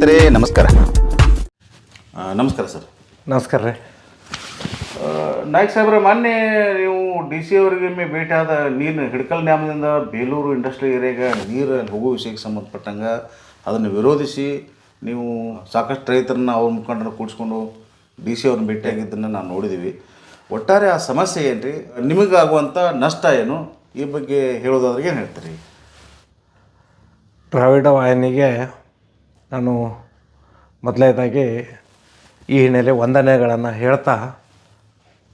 ಸ್ನೇಹಿತರೆ ನಮಸ್ಕಾರ. ಆ, ನಮಸ್ಕಾರ ಸರ್. ನಮಸ್ಕಾರ ರೀ. ನಾಯಕ್ ಸಾಹೇಬ್ರೆ ಮೊನ್ನೆ ನೀವು ಡಿ ಸಿ ಅವರಿಗೆ ಒಮ್ಮೆ ಭೇಟಿ ಆದ ನೀರು ಹಿಡ್ಕಲ್ ನ್ಯಾಮದಿಂದ ಬೇಲೂರು ಇಂಡಸ್ಟ್ರಿ ಏರಿಯಾಗೆ ನೀರು ಹೋಗೋ ವಿಷಯಕ್ಕೆ ಸಂಬಂಧಪಟ್ಟಂಗೆ ಅದನ್ನು ವಿರೋಧಿಸಿ ನೀವು ಸಾಕಷ್ಟು ರೈತರನ್ನ ಅವ್ರ ಮುಖಂಡರನ್ನ ಕೂಡಿಸ್ಕೊಂಡು ಡಿ ಸಿ ಅವ್ರನ್ನ ಭೇಟಿಯಾಗಿದ್ದನ್ನು ನಾವು ನೋಡಿದ್ದೀವಿ ಒಟ್ಟಾರೆ ಆ ಸಮಸ್ಯೆ ಏನು ರೀ ನಿಮಗಾಗುವಂಥ ನಷ್ಟ ಏನು? ಈ ಬಗ್ಗೆ ಹೇಳೋದಾದ್ರೆ ಏನು ಹೇಳ್ತೀರಿ? ದ್ರಾವಿಡ ವಾಹಿನಿಗೆ ನಾನು ಮೊದಲನೇದಾಗಿ ಈ ಹಿನ್ನೆಲೆ ವಂದನೆಗಳನ್ನು ಹೇಳ್ತಾ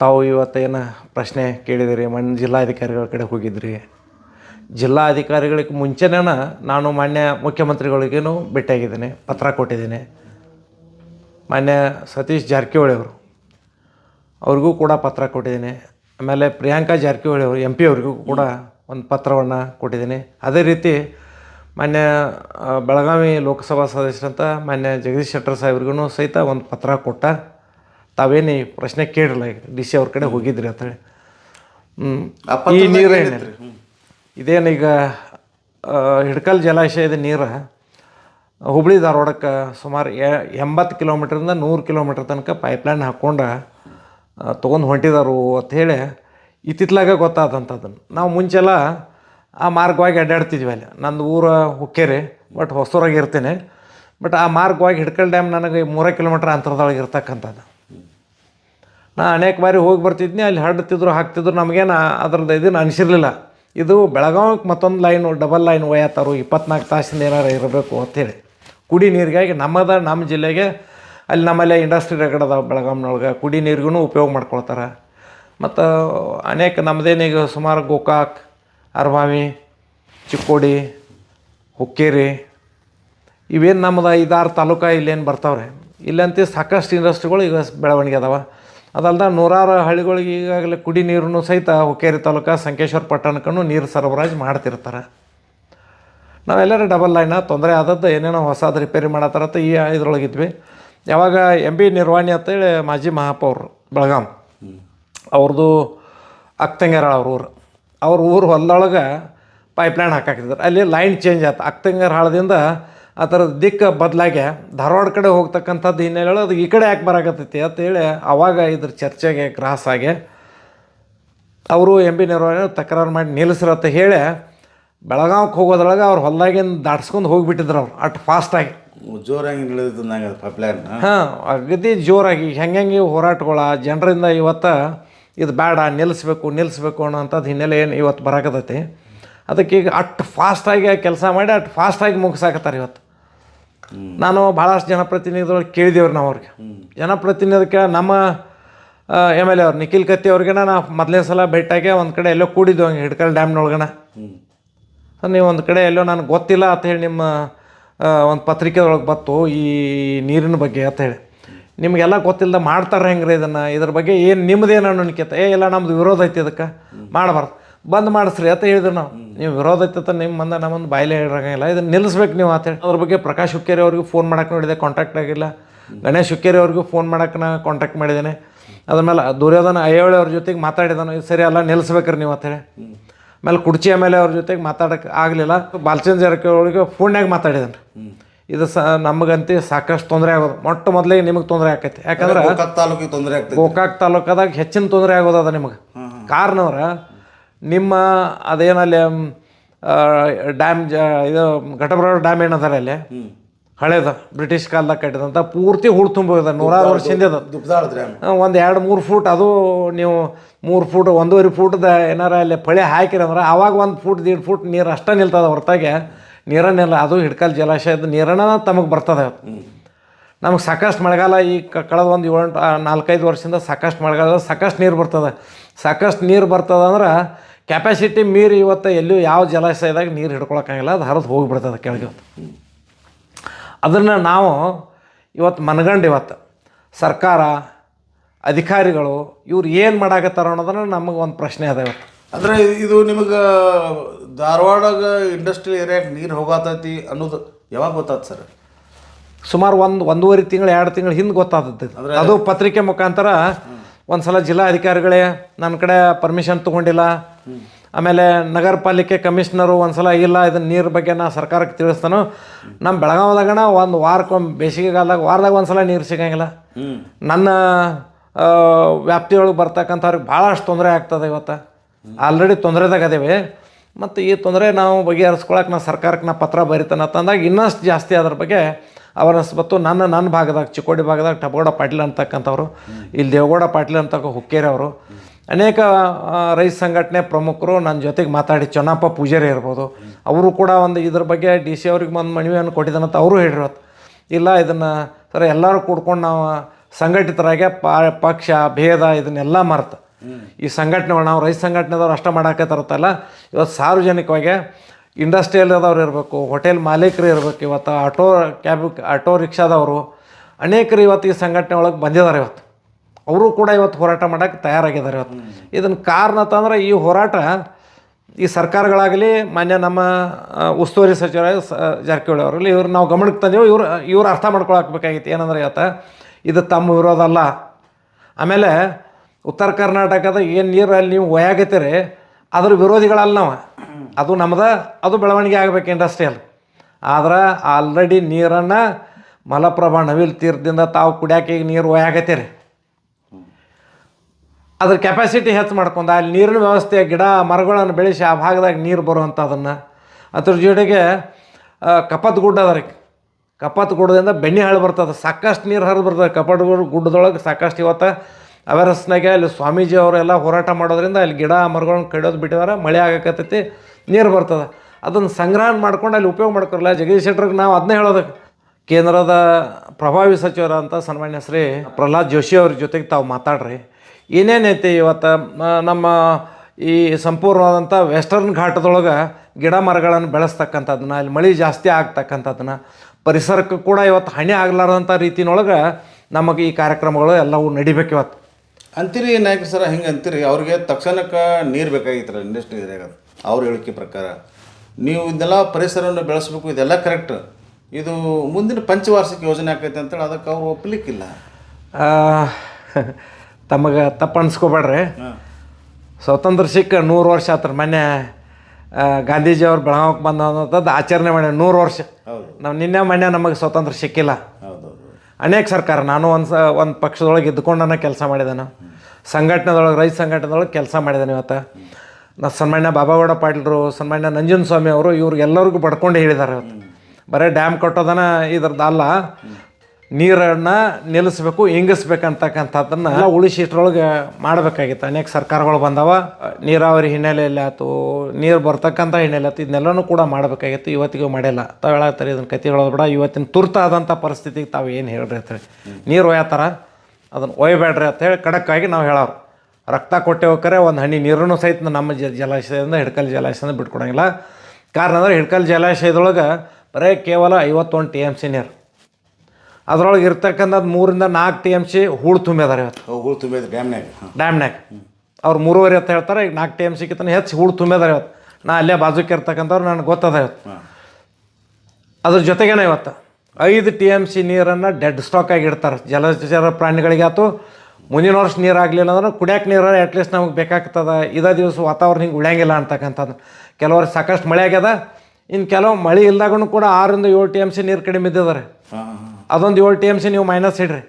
ತಾವು ಇವತ್ತೇನು ಪ್ರಶ್ನೆ ಕೇಳಿದಿರಿ ಮಣ್ಣು ಜಿಲ್ಲಾಧಿಕಾರಿಗಳ ಕಡೆ ಹೋಗಿದ್ರಿ. ಜಿಲ್ಲಾಧಿಕಾರಿಗಳಿಗೆ ಮುಂಚೆನೇ ನಾನು ಮಾನ್ಯ ಮುಖ್ಯಮಂತ್ರಿಗಳಿಗೇನು ಭೇಟಿಯಾಗಿದ್ದೀನಿ, ಪತ್ರ ಕೊಟ್ಟಿದ್ದೀನಿ. ಮಾನ್ಯ ಸತೀಶ್ ಜಾರಕಿಹೊಳಿ ಅವರು, ಅವ್ರಿಗೂ ಕೂಡ ಪತ್ರ ಕೊಟ್ಟಿದ್ದೀನಿ. ಆಮೇಲೆ ಪ್ರಿಯಾಂಕಾ ಜಾರಕಿಹೊಳಿ ಅವರು, ಎಂ ಪಿ ಅವರಿಗೂ ಕೂಡ ಒಂದು ಪತ್ರವನ್ನು ಕೊಟ್ಟಿದ್ದೀನಿ. ಅದೇ ರೀತಿ ಮಾನ್ಯ ಬೆಳಗಾವಿ ಲೋಕಸಭಾ ಸದಸ್ಯರಂತ ಮಾನ್ಯ ಜಗದೀಶ್ ಶೆಟ್ಟರ್ ಸಾಹೇಬ್ರಿಗೂ ಸಹಿತ ಒಂದು ಪತ್ರ ಕೊಟ್ಟ. ತಾವೇನು ಈ ಪ್ರಶ್ನೆ ಕೇಳಿರಲ್ಲ ಡಿ ಸಿ ಅವ್ರ ಕಡೆ ಹೋಗಿದ್ರಿ ಅಂತೇಳಿ ಹೇಳಿ. ಈ ನೀರು. ಇದೇನೀಗ ಹಿಡ್ಕಲ್ ಜಲಾಶಯದ ನೀರು ಹುಬ್ಳಿ ಧಾರವಾಡಕ್ಕೆ ಸುಮಾರು ಎಂಬತ್ತು ಕಿಲೋಮೀಟ್ರಿಂದ ನೂರು ಕಿಲೋಮೀಟ್ರ್ ತನಕ ಪೈಪ್ಲೈನ್ ಹಾಕ್ಕೊಂಡು ತೊಗೊಂಡು ಹೊಂಟಿದಾರು ಅಂಥೇಳಿ ಇತ್ತಿತ್ಲಾಗ ಗೊತ್ತಾದಂಥದ್ದನ್ನು ನಾವು ಮುಂಚೆಲ್ಲ ಆ ಮಾರ್ಗವಾಗಿ ಅಡ್ಡಾಡ್ತಿದ್ವಿ ಅಲ್ಲಿ. ನಂದು ಊರು ಹುಕ್ಕೇರಿ ಬಟ್ ಹೊಸೂರಾಗಿ ಇರ್ತೀನಿ. ಬಟ್ ಆ ಮಾರ್ಗವಾಗಿ ಹಿಡ್ಕಲ್ ಡ್ಯಾಮ್ ನನಗೆ ಮೂರೇ ಕಿಲೋಮೀಟ್ರ್ ಅಂತರದೊಳಗೆ ಇರ್ತಕ್ಕಂಥದ್ದು. ನಾ ಅನೇಕ ಬಾರಿ ಹೋಗಿ ಬರ್ತಿದ್ನಿ, ಅಲ್ಲಿ ಹರಡ್ತಿದ್ರು, ಹಾಕ್ತಿದ್ರು, ನಮಗೇನು ಅದ್ರದ್ದು ಇದನ್ನು ಅನಿಸಿರಲಿಲ್ಲ. ಇದು ಬೆಳಗಾವಿಗೆ ಮತ್ತೊಂದು ಲೈನು ಡಬಲ್ ಲೈನ್ ಒಯ್ಯತ್ತಾರು ಇಪ್ಪತ್ನಾಲ್ಕು ತಾಸಿಂದ ಏನಾರು ಇರಬೇಕು ಅಂತೇಳಿ ಕುಡಿ ನೀರಿಗಾಗಿ ನಮ್ಮದ ನಮ್ಮ ಜಿಲ್ಲೆಗೆ ಅಲ್ಲಿ ನಮ್ಮಲ್ಲೇ ಇಂಡಸ್ಟ್ರಿ ಅದಾವೆ ಬೆಳಗಾಂನೊಳಗೆ ಕುಡಿ ನೀರಿಗೂ ಉಪಯೋಗ ಮಾಡ್ಕೊಳ್ತಾರೆ. ಮತ್ತು ಅನೇಕ ನಮ್ಮದೇನೀಗ ಸುಮಾರು ಗೋಕಾಕ್ ಅರ್ವಾವಿ ಚಿಕ್ಕೋಡಿ ಹುಕ್ಕೇರಿ ಇವೇನು ನಮ್ಮದು ಐದಾರು ತಾಲೂಕು ಇಲ್ಲೇನು ಬರ್ತಾವ್ರೆ. ಇಲ್ಲಂತೆ ಸಾಕಷ್ಟು ಇಂಡಸ್ಟ್ರಿಗಳು ಈಗ ಬೆಳವಣಿಗೆ ಅದಾವೆ. ಅದಲ್ದ ನೂರಾರು ಹಳ್ಳಿಗಳಿಗೆ ಈಗಾಗಲೇ ಕುಡಿ ನೀರನ್ನು ಸಹಿತ ಹುಕ್ಕೇರಿ ತಾಲೂಕು ಸಂಕೇಶ್ವರ ಪಟ್ಟಣಕ್ಕೂ ನೀರು ಸರಬರಾಜು ಮಾಡ್ತಿರ್ತಾರೆ. ನಾವೆಲ್ಲರೂ ಡಬಲ್ ಲೈನ ತೊಂದರೆ ಆದದ್ದು ಏನೇನೋ ಹೊಸದು ರಿಪೇರಿ ಮಾಡತ್ತಾರತ್ತ ಈ ಇದ್ರೊಳಗಿದ್ವಿ. ಯಾವಾಗ ಎಂ ಬಿ ನಿರ್ವಾಣಿ ಅಂತೇಳಿ ಮಾಜಿ ಮಹಾಪೌರರು ಬೆಳಗಾಂ. ಅವ್ರದ್ದು ಅಕ್ತಂಗರ ಅವ್ರ ಊರು ಅವ್ರ ಊರು ಹೊಲದೊಳಗೆ ಪೈಪ್ಲೈನ್ ಹಾಕಾಕಿದ್ರು ಅಲ್ಲಿ ಲೈನ್ ಚೇಂಜ್ ಆಯ್ತು. ಅಕ್ತಂಗರ್ ಹಾಳದಿಂದ ಆ ಥರದ ದಿಕ್ಕ ಬದಲಾಗಿ ಧಾರವಾಡ ಕಡೆ ಹೋಗ್ತಕ್ಕಂಥದ್ದು ಹಿನ್ನೆಲೆ ಅದು ಈ ಕಡೆ ಯಾಕೆ ಬರಾಕತ್ತೈತಿ ಅಂತೇಳಿ ಅವಾಗ ಇದ್ರ ಚರ್ಚೆಗೆ ಕ್ರಾಸ್ ಆಗಿ ಅವರು ಎಂ ಬಿ ನಿರ್ವಹಣೆ ತಕರಾರು ಮಾಡಿ ನಿಲ್ಲಿಸ್ರತ್ತ ಹೇಳಿ ಬೆಳಗಾವಕ್ಕೆ ಹೋಗೋದ್ರೊಳಗೆ ಅವ್ರು ಹೊಲ್ದಾಗಿಂದ ದಾಟ್ಸ್ಕೊಂಡು ಹೋಗಿಬಿಟ್ಟಿದ್ರು ಅವ್ರು. ಅಟ್ ಫಾಸ್ಟಾಗಿ ಜೋರಾಗಿ ಹಾಂ ಅಗದಿ ಜೋರಾಗಿ. ಹೆಂಗೆ ಹೋರಾಟಗಳ? ಜನರಿಂದ ಇವತ್ತು ಇದು ಬೇಡ, ನಿಲ್ಲಿಸ್ಬೇಕು ನಿಲ್ಲಿಸ್ಬೇಕು ಅನ್ನೋಂಥದ್ದು ಹಿನ್ನೆಲೆ ಏನು ಇವತ್ತು ಬರಾಕತೈತಿ ಅದಕ್ಕೆ ಈಗ ಅಟ್ ಫಾಸ್ಟಾಗಿ ಕೆಲಸ ಮಾಡಿ ಅಟ್ ಫಾಸ್ಟಾಗಿ ಮುಗಿಸಾಕತ್ತಾರೆ ಇವತ್ತು. ನಾನು ಭಾಳಷ್ಟು ಜನಪ್ರತಿನಿಧಿಗಳು ಕೇಳಿದೇವ್ರಿ ನಾವು ಅವ್ರಿಗೆ. ಜನಪ್ರತಿನಿಧಿಗೆ ನಮ್ಮ ಎಂ ಎಲ್ ಎ ಅವ್ರು, ನಿಖಿಲ್ ಕತ್ತಿ ಅವ್ರಿಗೆ ನಾ ಮೊದಲೇ ಸಲ ಭೇಟಿಯಾಗೆ ಒಂದು ಕಡೆ ಎಲ್ಲೋ ಕೂಡಿದ್ದು ಹಂಗೆ ಹಿಡ್ಕಲ್ ಡ್ಯಾಮ್ನೊಳಗಣ ನೀವು ಒಂದು ಕಡೆ ಎಲ್ಲೋ ನನಗೆ ಗೊತ್ತಿಲ್ಲ ಅಂತ ಹೇಳಿ ನಿಮ್ಮ ಒಂದು ಪತ್ರಿಕೆದೊಳಗೆ ಬತ್ತು ಈ ನೀರಿನ ಬಗ್ಗೆ ಅಂತ ಹೇಳಿ. ನಿಮಗೆಲ್ಲ ಗೊತ್ತಿಲ್ಲದ ಮಾಡ್ತಾರೆ ಹೆಂಗ್ರಿ ಇದನ್ನು? ಇದ್ರ ಬಗ್ಗೆ ಏನು ನಿಮ್ಮದೇನೋ ಅನ್ನೋನ್ಕಿತ ಏ, ಇಲ್ಲ, ನಮ್ದು ವಿರೋಧ ಐತಿ ಇದಕ್ಕೆ. ಮಾಡಬಾರ್ದು. ಬಂದ್ ಮಾಡಿಸ್ರಿ ಅಂತ ಹೇಳಿದ್ರು ನಾವು. ನೀವು ವಿರೋಧ ಐತಿ ಅಂತ ನಿಮ್ಮ ಮಂದ ನಮ್ಮಂದು ಬಾಯಿಲೆ ಹೇಳಿರಂಗಿಲ್ಲ ಇದನ್ನು ನಿಲ್ಲಿಸ್ಬೇಕು ನೀವು ಅಂತ ಹೇಳಿ. ಅದ್ರ ಬಗ್ಗೆ ಪ್ರಕಾಶ್ ಹುಕ್ಕೇರಿ ಅವ್ರಿಗೂ ಫೋನ್ ಮಾಡಕ್ಕೆ ನೋಡಿದೆ ಕಾಂಟ್ಯಾಕ್ಟ್ ಆಗಿಲ್ಲ. ಗಣೇಶ್ ಹುಕ್ಕೇರಿ ಅವ್ರಿಗೂ ಫೋನ್ ಮಾಡಕ್ಕೆ ನಾ ಕಾಂಟ್ಯಾಕ್ಟ್ ಮಾಡಿದ್ದೇನೆ. ಅದ್ರ ಮೇಲೆ ದುರ್ಯೋಧನ ಅಯ್ಯೋಳಿ ಅವ್ರ ಜೊತೆಗೆ ಮಾತಾಡಿದಾನು. ಇದು ಸರಿ ಅಲ್ಲ ನಿಲ್ಲಿಸ್ಬೇಕ್ರಿ ನೀವು ಅಂತೇಳಿ ಆಮೇಲೆ ಕುಡ್ಚಿ ಮೇಲೆ ಅವ್ರ ಜೊತೆಗೆ ಮಾತಾಡಕ್ಕೆ ಆಗಲಿಲ್ಲ. ಬಾಲಚಂದ್ರ ಜಾರಕಿಹೊಳಿಗೆ ಫೋನ್ಯಾಗ ಮಾತಾಡಿದನು. ಇದು ಸ ನಮಗಂತೂ ಸಾಕಷ್ಟು ತೊಂದರೆ ಆಗೋದು. ಮೊಟ್ಟ ಮೊದಲೇ ನಿಮಗೆ ತೊಂದರೆ ಆಕೈತಿ. ಯಾಕಂದ್ರೆ ತಾಲೂಕಿಗೆ ತೊಂದರೆ ಆಗ್ತದೆ ಗೋಕಾಕ್ ತಾಲೂಕದಾಗ ಹೆಚ್ಚಿನ ತೊಂದರೆ ಆಗೋದದ ನಿಮಗೆ. ಕಾರಣವ್ರ ನಿಮ್ಮ ಅದೇನಲ್ಲಿ ಡ್ಯಾಮ್ ಜ ಇದು ಘಟಪ್ರಭಾ ಡ್ಯಾಮ್ ಏನದಾರ ಅಲ್ಲಿ? ಹಳೇದ ಬ್ರಿಟಿಷ್ ಕಾಲದಾಗ ಕಟ್ಟಿದಂಥ ಪೂರ್ತಿ ಹುಳು ತುಂಬೋದ ನೂರಾರು ವರ್ಷದಿಂದ ಅದು. ದುಬ್ದಾಳದ್ರಿ ಒಂದು ಎರಡು ಮೂರು ಫೂಟ್ ಅದು ನೀವು ಮೂರು ಫೂಟ್ ಒಂದೂವರೆ ಫೂಟ್ದ ಏನಾರ ಅಲ್ಲಿ ಪಳೆ ಹಾಕಿರಂದ್ರೆ ಆವಾಗ ಒಂದು ಫೂಟ್ ದೀಡ್ ಫೂಟ್ ನೀರು ಅಷ್ಟೇ ನಿಲ್ತದ ಹೊರತಾಗೆ. ನೀರನ್ನೆಲ್ಲ ಅದು ಹಿಡ್ಕಲ್ ಜಲಾಶಯದ ನೀರನ್ನ ತಮಗೆ ಬರ್ತದೆ. ನಮಗೆ ಸಾಕಷ್ಟು ಮಳೆಗಾಲ ಈ ಕಳೆದ ಒಂದು ಏಳು ಎಂಟು, ಆ, ನಾಲ್ಕೈದು ವರ್ಷದಿಂದ ಸಾಕಷ್ಟು ಮಳೆಗಾಲ ಸಾಕಷ್ಟು ನೀರು ಬರ್ತದೆ. ಸಾಕಷ್ಟು ನೀರು ಬರ್ತದೆ ಅಂದ್ರೆ ಕೆಪಾಸಿಟಿ ಮೀರಿ ಇವತ್ತು ಎಲ್ಲೂ ಯಾವ ಜಲಾಶಯದಾಗ ನೀರು ಹಿಡ್ಕೊಳಕ್ಕಾಗಿಲ್ಲ ಅದು ಹರಿದು ಹೋಗಿಬಿಡ್ತದೆ ಕೆಳಗೆ ಅದನ್ನು ನಾವು ಇವತ್ತು ಮನಗಂಡು ಇವತ್ತು ಸರ್ಕಾರ ಅಧಿಕಾರಿಗಳು ಇವ್ರು ಏನು ಮಾಡಾಕತ್ತಾರ ಅನ್ನೋದನ್ನು ನಮಗೆ ಒಂದು ಪ್ರಶ್ನೆ ಅದ ಇವತ್ತು. ಅಂದರೆ ಇದು ನಿಮಗೆ ಧಾರವಾಡಗ ಇಂಡಸ್ಟ್ರಿಯಲ್ ಏರಿಯಾಗೆ ನೀರು ಹೋಗತೈತಿ ಅನ್ನೋದು ಯಾವಾಗ ಗೊತ್ತಾತು ಸರ್? ಸುಮಾರು ಒಂದು ಒಂದೂವರೆ ತಿಂಗಳು ಎರಡು ತಿಂಗಳು ಹಿಂದೆ ಗೊತ್ತಾದದ್ದು ಅದು ಪತ್ರಿಕೆ ಮುಖಾಂತರ ಒಂದು ಸಲ ಜಿಲ್ಲಾ ಅಧಿಕಾರಿಗಳೇ ನನ್ನ ಕಡೆ ಪರ್ಮಿಷನ್ ತೊಗೊಂಡಿಲ್ಲ. ಆಮೇಲೆ ನಗರ ಪಾಲಿಕೆ ಕಮಿಷನರು ಒಂದ್ಸಲ ಇಲ್ಲ ಇದನ್ನ ನೀರು ಬಗ್ಗೆ ನಾ ಸರ್ಕಾರಕ್ಕೆ ತಿಳಿಸ್ತಾನು. ನಮ್ಮ ಬೆಳಗಾವಿದಾಗಣ ಒಂದು ವಾರಕ್ಕೊಮ್ಮೆ ಬೇಸಿಗೆಗಾಲದಾಗ ವಾರದಾಗ ಒಂದ್ಸಲ ನೀರು ಸಿಗಂಗಿಲ್ಲ. ನನ್ನ ವ್ಯಾಪ್ತಿಯೊಳಗೆ ಬರ್ತಕ್ಕಂಥವ್ರಿಗೆ ಭಾಳಷ್ಟು ತೊಂದರೆ ಆಗ್ತದೆ ಇವತ್ತು. ಆಲ್ರೆಡಿ ತೊಂದರೆದಾಗ ಅದೇವೆ. ಮತ್ತು ಈ ತೊಂದರೆ ನಾವು ಬಗೆಹರಿಸ್ಕೊಳಕ್ಕೆ ನಾ ಸರ್ಕಾರಕ್ಕೆ ನಾ ಪತ್ರ ಅಂತ ಅಂದಾಗ ಇನ್ನಷ್ಟು ಜಾಸ್ತಿ ಅದ್ರ ಬಗ್ಗೆ ಅವೇರ್ನೆಸ್ ಮತ್ತು ನನ್ನ ನನ್ನ ಭಾಗದಾಗ, ಚಿಕ್ಕೋಡಿ ಭಾಗದಾಗ ಟಬೋಡ ಪಾಟೀಲ್ ಅಂತಕ್ಕಂಥವ್ರು, ಇಲ್ಲಿ ದೇವಗೌಡ ಪಾಟೀಲ್ ಅಂತಕ್ಕ ಹುಕ್ಕೇರಿ ಅವರು. ಅನೇಕ ರೈತ ಸಂಘಟನೆ ಪ್ರಮುಖರು ನನ್ನ ಜೊತೆಗೆ ಮಾತಾಡಿ, ಚನ್ನಪ್ಪ ಪೂಜಾರಿ ಇರ್ಬೋದು. ಅವರು ಕೂಡ ಒಂದು ಇದ್ರ ಬಗ್ಗೆ ಡಿ ಸಿ ಅವ್ರಿಗೆ ಒಂದು ಮನವಿಯನ್ನು ಕೊಟ್ಟಿದ್ದಾನಂತ ಅವರು ಹೇಳಿರೋದು. ಇಲ್ಲ, ಇದನ್ನು ಸರ್ ಎಲ್ಲರೂ ಕೂಡ್ಕೊಂಡು ನಾವು ಸಂಘಟಿತರಾಗೆ ಪಕ್ಷ, ಭೇದ ಇದನ್ನೆಲ್ಲ ಮರ್ತು ಈ ಸಂಘಟನೆಗಳು, ನಾವು ರೈತ ಸಂಘಟನೆದವ್ರು ಅಷ್ಟ ಮಾಡಾಕತ್ತಾರತ್ತಲ್ಲ ಇವತ್ತು ಸಾರ್ವಜನಿಕವಾಗಿ ಇಂಡಸ್ಟ್ರಿಯಲ್ದವ್ರು ಇರಬೇಕು, ಹೋಟೆಲ್ ಮಾಲೀಕರು ಇರಬೇಕು, ಇವತ್ತು ಆಟೋ ಕ್ಯಾಬ್, ಆಟೋ ರಿಕ್ಷಾದವರು ಅನೇಕರು ಇವತ್ತು ಈ ಸಂಘಟನೆ ಒಳಗೆ ಬಂದಿದ್ದಾರೆ ಇವತ್ತು. ಅವರು ಕೂಡ ಇವತ್ತು ಹೋರಾಟ ಮಾಡೋಕ್ಕೆ ತಯಾರಾಗಿದ್ದಾರೆ ಇವತ್ತು. ಇದನ್ನು ಕಾರಣ ಅಂತಂದ್ರೆ ಈ ಹೋರಾಟ ಈ ಸರ್ಕಾರಗಳಾಗಲಿ, ಮಾನ್ಯ ನಮ್ಮ ಉಸ್ತುವಾರಿ ಸಚಿವ ಜಾರಕಿಹೊಳಿ ಅವರಲ್ಲಿ ಇವ್ರು ನಾವು ಗಮನಕ್ಕೆ ತಂದೆವು, ಇವ್ರು ಇವ್ರು ಅರ್ಥ ಮಾಡ್ಕೊಳಕ್ಬೇಕಾಗಿತ್ತು ಏನಂದ್ರೆ ಇವತ್ತು ಇದು ತಮ್ಮ ವಿರೋಧ ಅಲ್ಲ. ಆಮೇಲೆ ಉತ್ತರ ಕರ್ನಾಟಕದ ಏನು ನೀರು ಅಲ್ಲಿ ನೀವು ಒಯ್ಯಾಗತ್ತೀರಿ ಅದ್ರ ವಿರೋಧಿಗಳಲ್ಲ ನಾವು. ಅದು ನಮ್ದು, ಅದು ಬೆಳವಣಿಗೆ ಆಗಬೇಕು ಇಂಡಸ್ಟ್ರಿಯಲ್ ಆದ್ರೆ ಆಲ್ರೆಡಿ ನೀರನ್ನು ಮಲಪ್ರಭಾ ನವಿಲ್ ತೀರದಿಂದ ತಾವು ಕುಡಿಯಾಕೆ ಈಗ ನೀರು ಒಯ್ಯಾಗತ್ತೀರಿ ಅದ್ರ ಕೆಪಾಸಿಟಿ ಹೆಚ್ಚು ಮಾಡ್ಕೊಂಡು ಅಲ್ಲಿ ನೀರಿನ ವ್ಯವಸ್ಥೆ, ಗಿಡ, ಮರಗಳನ್ನು ಬೆಳೆಸಿ ಆ ಭಾಗದಾಗ ನೀರು ಬರುವಂಥದ್ದನ್ನು ಅದ್ರ ಜೊತೆಗೆ ಕಪ್ಪತ್ ಗುಡ್ಡ ಅದ ರೀ. ಕಪ್ಪತ್ ಗುಡ್ಡದಿಂದ ಬೆಣ್ಣೆ ಹಾಳು ಬರ್ತದೆ. ಸಾಕಷ್ಟು ನೀರು ಹರಿದು ಬರ್ತದೆ. ಗುಡ್ಡ, ಗುಡ್ಡದೊಳಗೆ ಸಾಕಷ್ಟು ಇವತ್ತು ಅವೇರ್ನೆಸ್ನಾಗೆ ಅಲ್ಲಿ ಸ್ವಾಮೀಜಿ ಅವರೆಲ್ಲ ಹೋರಾಟ ಮಾಡೋದ್ರಿಂದ ಅಲ್ಲಿ ಗಿಡ ಮರಗಳನ್ನು ಕಡಿಯೋದು ಬಿಟ್ಟಿದಾರೆ, ಮಳೆ ಆಗಕತ್ತೈತಿ, ನೀರು ಬರ್ತದೆ. ಅದನ್ನು ಸಂಗ್ರಹಣ ಮಾಡ್ಕೊಂಡು ಅಲ್ಲಿ ಉಪಯೋಗ ಮಾಡ್ಕೊರಲ್ಲ. ಜಗದೀಶ್ ಶೆಟ್ಟರ್ಗೆ ನಾವು ಅದನ್ನೇ ಹೇಳೋದಕ್ಕೆ ಕೇಂದ್ರದ ಪ್ರಭಾವಿ ಸಚಿವರಂತ ಸನ್ಮಾನ್ಯ ಶ್ರೀ ಪ್ರಹ್ಲಾದ್ ಜೋಶಿ ಅವ್ರ ಜೊತೆಗೆ ತಾವು ಮಾತಾಡ್ರಿ. ಏನೇನೈತಿ ಇವತ್ತು ನಮ್ಮ ಈ ಸಂಪೂರ್ಣವಾದಂಥ ವೆಸ್ಟರ್ನ್ ಘಾಟದೊಳಗೆ ಗಿಡ ಮರಗಳನ್ನು ಬೆಳೆಸ್ತಕ್ಕಂಥದ್ದನ್ನ ಅಲ್ಲಿ ಮಳೆ ಜಾಸ್ತಿ ಆಗ್ತಕ್ಕಂಥದ್ದನ್ನ ಪರಿಸರಕ್ಕೂ ಕೂಡ ಇವತ್ತು ಹಾನಿ ಆಗ್ಲಾರ್ದಂಥ ರೀತಿನೊಳಗೆ ನಮಗೆ ಈ ಕಾರ್ಯಕ್ರಮಗಳು ಎಲ್ಲವೂ ನಡಿಬೇಕು ಇವತ್ತು. ಅಂತೀರಿ ನಾಯಕ ಸರ ಹಿಂಗೆ ಅಂತೀರಿ? ಅವ್ರಿಗೆ ತಕ್ಷಣಕ್ಕೆ ನೀರು ಬೇಕಾಗಿತ್ತು ಇಂಡಸ್ಟ್ರಿ ಏರಿಯಾಗ ಅವ್ರ ಹೇಳಿಕೆ ಪ್ರಕಾರ. ನೀವು ಇದೆಲ್ಲ ಪರಿಸರವನ್ನು ಬೆಳೆಸ್ಬೇಕು ಇದೆಲ್ಲ ಕರೆಕ್ಟ್ ಇದು ಮುಂದಿನ ಪಂಚವಾರ್ಷಿಕ ಯೋಜನೆ ಆಕೈತೆ ಅಂತೇಳಿ ಅದಕ್ಕೆ ಅವ್ರು ಒಪ್ಪಲಿಕ್ಕಿಲ್ಲ ತಮಗೆ ತಪ್ಪು ಅನ್ಸ್ಕೊಬೇಡ್ರಿ. ಸ್ವಾತಂತ್ರ್ಯ ಸಿಕ್ಕ ನೂರು ವರ್ಷ ಆತ್ರ. ಮೊನ್ನೆ ಗಾಂಧೀಜಿಯವ್ರು ಬೆಳಗಾವಕ್ಕೆ ಬಂದ ಅನ್ನೋಂಥದ್ದು ಆಚರಣೆ ಮಾಡ್ಯಾರ ನೂರು ವರ್ಷ. ನಾವು ನಿನ್ನೆ ಮೊನ್ನೆ ನಮಗೆ ಸ್ವತಂತ್ರ ಸಿಕ್ಕಿಲ್ಲ. ಅನೇಕ ಸರ್ಕಾರ, ನಾನು ಒಂದು ಸ, ಒಂದು ಪಕ್ಷದೊಳಗೆ ಇದ್ದುಕೊಂಡನ ಕೆಲಸ ಮಾಡಿದ್ದಾನೆ ಸಂಘಟನೆದೊಳಗೆ, ರೈತ ಸಂಘಟನೆದೊಳಗೆ ಕೆಲಸ ಮಾಡಿದ್ದಾನೆ ಇವತ್ತು. ನಾ ಸನ್ಮಾನ್ಯ ಬಾಬಾಗೌಡ ಪಾಟೀಲರು, ಸನ್ಮಾನ್ಯ ನಂಜುನ್ ಸ್ವಾಮಿ ಅವರು ಇವ್ರಿಗೆಲ್ಲರಿಗೂ ಪಡ್ಕೊಂಡು ಹೇಳಿದ್ದಾರೆ ಇವತ್ತು. ಬರೀ ಡ್ಯಾಮ್ ಕಟ್ಟೋದನ ಇದ್ರದ್ದು ಅಲ್ಲ ನೀರನ್ನು ನಿಲ್ಲಿಸ್ಬೇಕು, ಇಂಗಿಸ್ಬೇಕಂತಕ್ಕಂಥದ್ದನ್ನು ಉಳಿಸಿಟ್ರೊಳಗೆ ಉಳಿಸಿ ಮಾಡಬೇಕಾಗಿತ್ತು. ಅನೇಕ ಸರ್ಕಾರಗಳು ಬಂದವ. ನೀರಾವರಿ ಹಿನ್ನೆಲೆಯಲ್ಲಿ ಆಯ್ತು, ನೀರು ಬರ್ತಕ್ಕಂಥ ಹಿನ್ನೆಲೆ ಆಯ್ತು, ಇದನ್ನೆಲ್ಲನೂ ಕೂಡ ಮಾಡಬೇಕಾಗಿತ್ತು. ಇವತ್ತಿಗೂ ಮಾಡಿಲ್ಲ. ತಾವು ಹೇಳತ್ತಾರೆ ಇದನ್ನ ಹೇಳೋದು ಬೇಡ. ಇವತ್ತಿನ ತುರ್ತಾದಂಥ ಪರಿಸ್ಥಿತಿಗೆ ತಾವು ಏನು ಹೇಳ್ರಿ ಅಂತೇಳಿ ನೀರು ಒಯ್ಯತ್ತಾರ ಅದನ್ನು ಒಯ್ಬೇಡ್ರಿ ಅಂತೇಳಿ ಖಡಕ್ಕಾಗಿ ನಾವು ಹೇಳೋರು. ರಕ್ತ ಕೊಟ್ಟೆ ಹೋಗ್ರೆ ಒಂದು ಹನಿ ನೀರನ್ನು ಸಹಿತ ನಮ್ಮ ಜ, ಜಲಾಶಯದಿಂದ, ಹಿಡ್ಕಲ್ ಜಲಾಶಯದಿಂದ ಬಿಟ್ಕೊಡಂಗಿಲ್ಲ. ಕಾರಣ ಅಂದರೆ ಹಿಡ್ಕಲ್ ಜಲಾಶಯದೊಳಗೆ ಬರೇ ಕೇವಲ ಐವತ್ತೊಂದು ಟಿ ಎಂ ಸಿ ನೀರು. ಅದರೊಳಗೆ ಇರ್ತಕ್ಕಂಥದ್ದು ಮೂರಿಂದ ನಾಲ್ಕು ಟಿ ಎಂ ಸಿ ಹೂಳು ತುಂಬಿದಾರೆ ಇವತ್ತು. ಹೂಳು ತುಂಬಿದ ಡ್ಯಾಮ್ನಾಗ ಡ್ಯಾಮ್ನಾಗ ಅವ್ರು ಮೂರುವರೆ ಅಂತ ಹೇಳ್ತಾರೆ ಈಗ ನಾಲ್ಕು ಟಿ ಎಂ ಸಿಕ್ಕಿತಾನೆ ಹೆಚ್ಚು ಹೂಳು ತುಂಬಿದಾರೆ ಇವತ್ತು. ನಾ ಅಲ್ಲೇ ಬಾಜುಕ್ಕೆ ಇರ್ತಕ್ಕಂಥವ್ರು ನನಗೆ ಗೊತ್ತದ ಇವತ್ತು. ಅದ್ರ ಜೊತೆಗೇನೆ ಇವತ್ತು ಐದು ಟಿ ಎಂ ಸಿ ನೀರನ್ನು ಡೆಡ್ ಸ್ಟಾಕ್ ಆಗಿ ಇಡ್ತಾರೆ. ಜಲಚರ ಪ್ರಾಣಿಗಳಿಗೆ ಆಯ್ತು ಮುಂದಿನ ವರ್ಷ ನೀರು ಆಗಲಿಲ್ಲ ಅಂದ್ರೆ ಕುಡಿಯೋಕೆ ನೀರು ಅಟ್ಲೀಸ್ಟ್ ನಮಗೆ ಬೇಕಾಗ್ತದ. ಇದೇ ದಿವಸ ವಾತಾವರಣ ಹಿಂಗೆ ಉಳಿಯಂಗಿಲ್ಲ ಅಂತಕ್ಕಂಥದ್ದು ಕೆಲವರು ಸಾಕಷ್ಟು ಮಳೆ ಆಗ್ಯದ. ಇನ್ನು ಕೆಲವು ಮಳೆ ಇಲ್ದಾಗೂ ಕೂಡ ಆರರಿಂದ ಏಳು ಟಿ ಎಂ ಸಿ ನೀರು ಕಡಿಮೆ ಇದ್ದಿದ್ದಾರೆ ಅದೊಂದು ಏಳು ಟಿ ಎಂ ಸಿ ನೀವು ಮೈನಸ್ ಇಡ್ರಿ.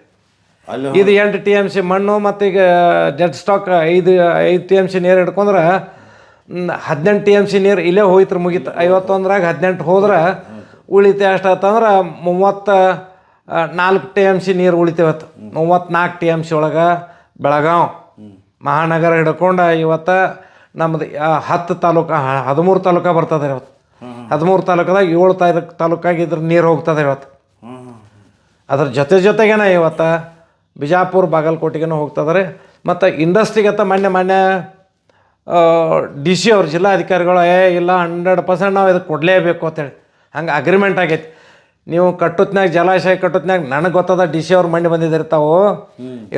ಇದು ಎಂಟು ಟಿ ಎಂ ಸಿ ಮಣ್ಣು ಮತ್ತು ಈಗ ಡೆಡ್ ಸ್ಟಾಕ್ ಐದು ಐದು ಟಿ ಎಂ ಸಿ ನೀರು ಹಿಡ್ಕೊಂಡ್ರೆ ಹದಿನೆಂಟು ಟಿ ಎಂ ಸಿ ನೀರು ಇಲ್ಲೇ ಹೋಯ್ತು ಮುಗೀತು. ಐವತ್ತೊಂದರಾಗ ಹದಿನೆಂಟು ಹೋದ್ರೆ ಉಳಿತೆ ಅಷ್ಟಾತಂದ್ರೆ ಮೂವತ್ತು ಮೂವತ್ತ ನಾಲ್ಕು ಟಿ ಎಂ ಸಿ ನೀರು ಉಳಿತೇವತ್ತು ಮೂವತ್ತ್ನಾಲ್ಕು ಟಿ ಎಂ ಸಿ ಒಳಗೆ ಬೆಳಗಾವ್ ಮಹಾನಗರ ಹಿಡ್ಕೊಂಡು ಇವತ್ತು ನಮ್ಮದು ಹತ್ತು ತಾಲೂಕು ಹದಿಮೂರು ತಾಲೂಕು ಬರ್ತದೆ ಇವತ್ತು. ಹದಿಮೂರು ತಾಲೂಕದಾಗ ಏಳು ತಾಲೂಕು ತಾಲೂಕಾಗಿ ಇದ್ರ ನೀರು ಹೋಗ್ತದೆ ಇವತ್ತು. ಅದ್ರ ಜೊತೆ ಜೊತೆಗೇನ ಇವತ್ತು ಬಿಜಾಪುರ ಬಾಗಲಕೋಟೆಗೇನು ಹೋಗ್ತದಾರೆ. ಮತ್ತು ಇಂಡಸ್ಟ್ರಿಗತ್ತ ಮೊನ್ನೆ ಮೊನ್ನೆ ಡಿ ಸಿ ಅವ್ರ ಜಿಲ್ಲಾಧಿಕಾರಿಗಳು, ಏ, ಇಲ್ಲ ಹಂಡ್ರೆಡ್ ಪರ್ಸೆಂಟ್ ನಾವು ಇದಕ್ಕೆ ಕೊಡಲೇಬೇಕು ಅಂತೇಳಿ. ಹಂಗೆ ಅಗ್ರಿಮೆಂಟ್ ಆಗೈತಿ. ನೀವು ಕಟ್ಟುತ್ನಾಗ ಜಲಾಶಯ ಕಟ್ಟುತ್ನಾಗ ನನಗೆ ಗೊತ್ತದ ಡಿ ಸಿ ಅವ್ರು ಮಂಡಿ ಬಂದಿದ್ದಿರ್ತಾವು.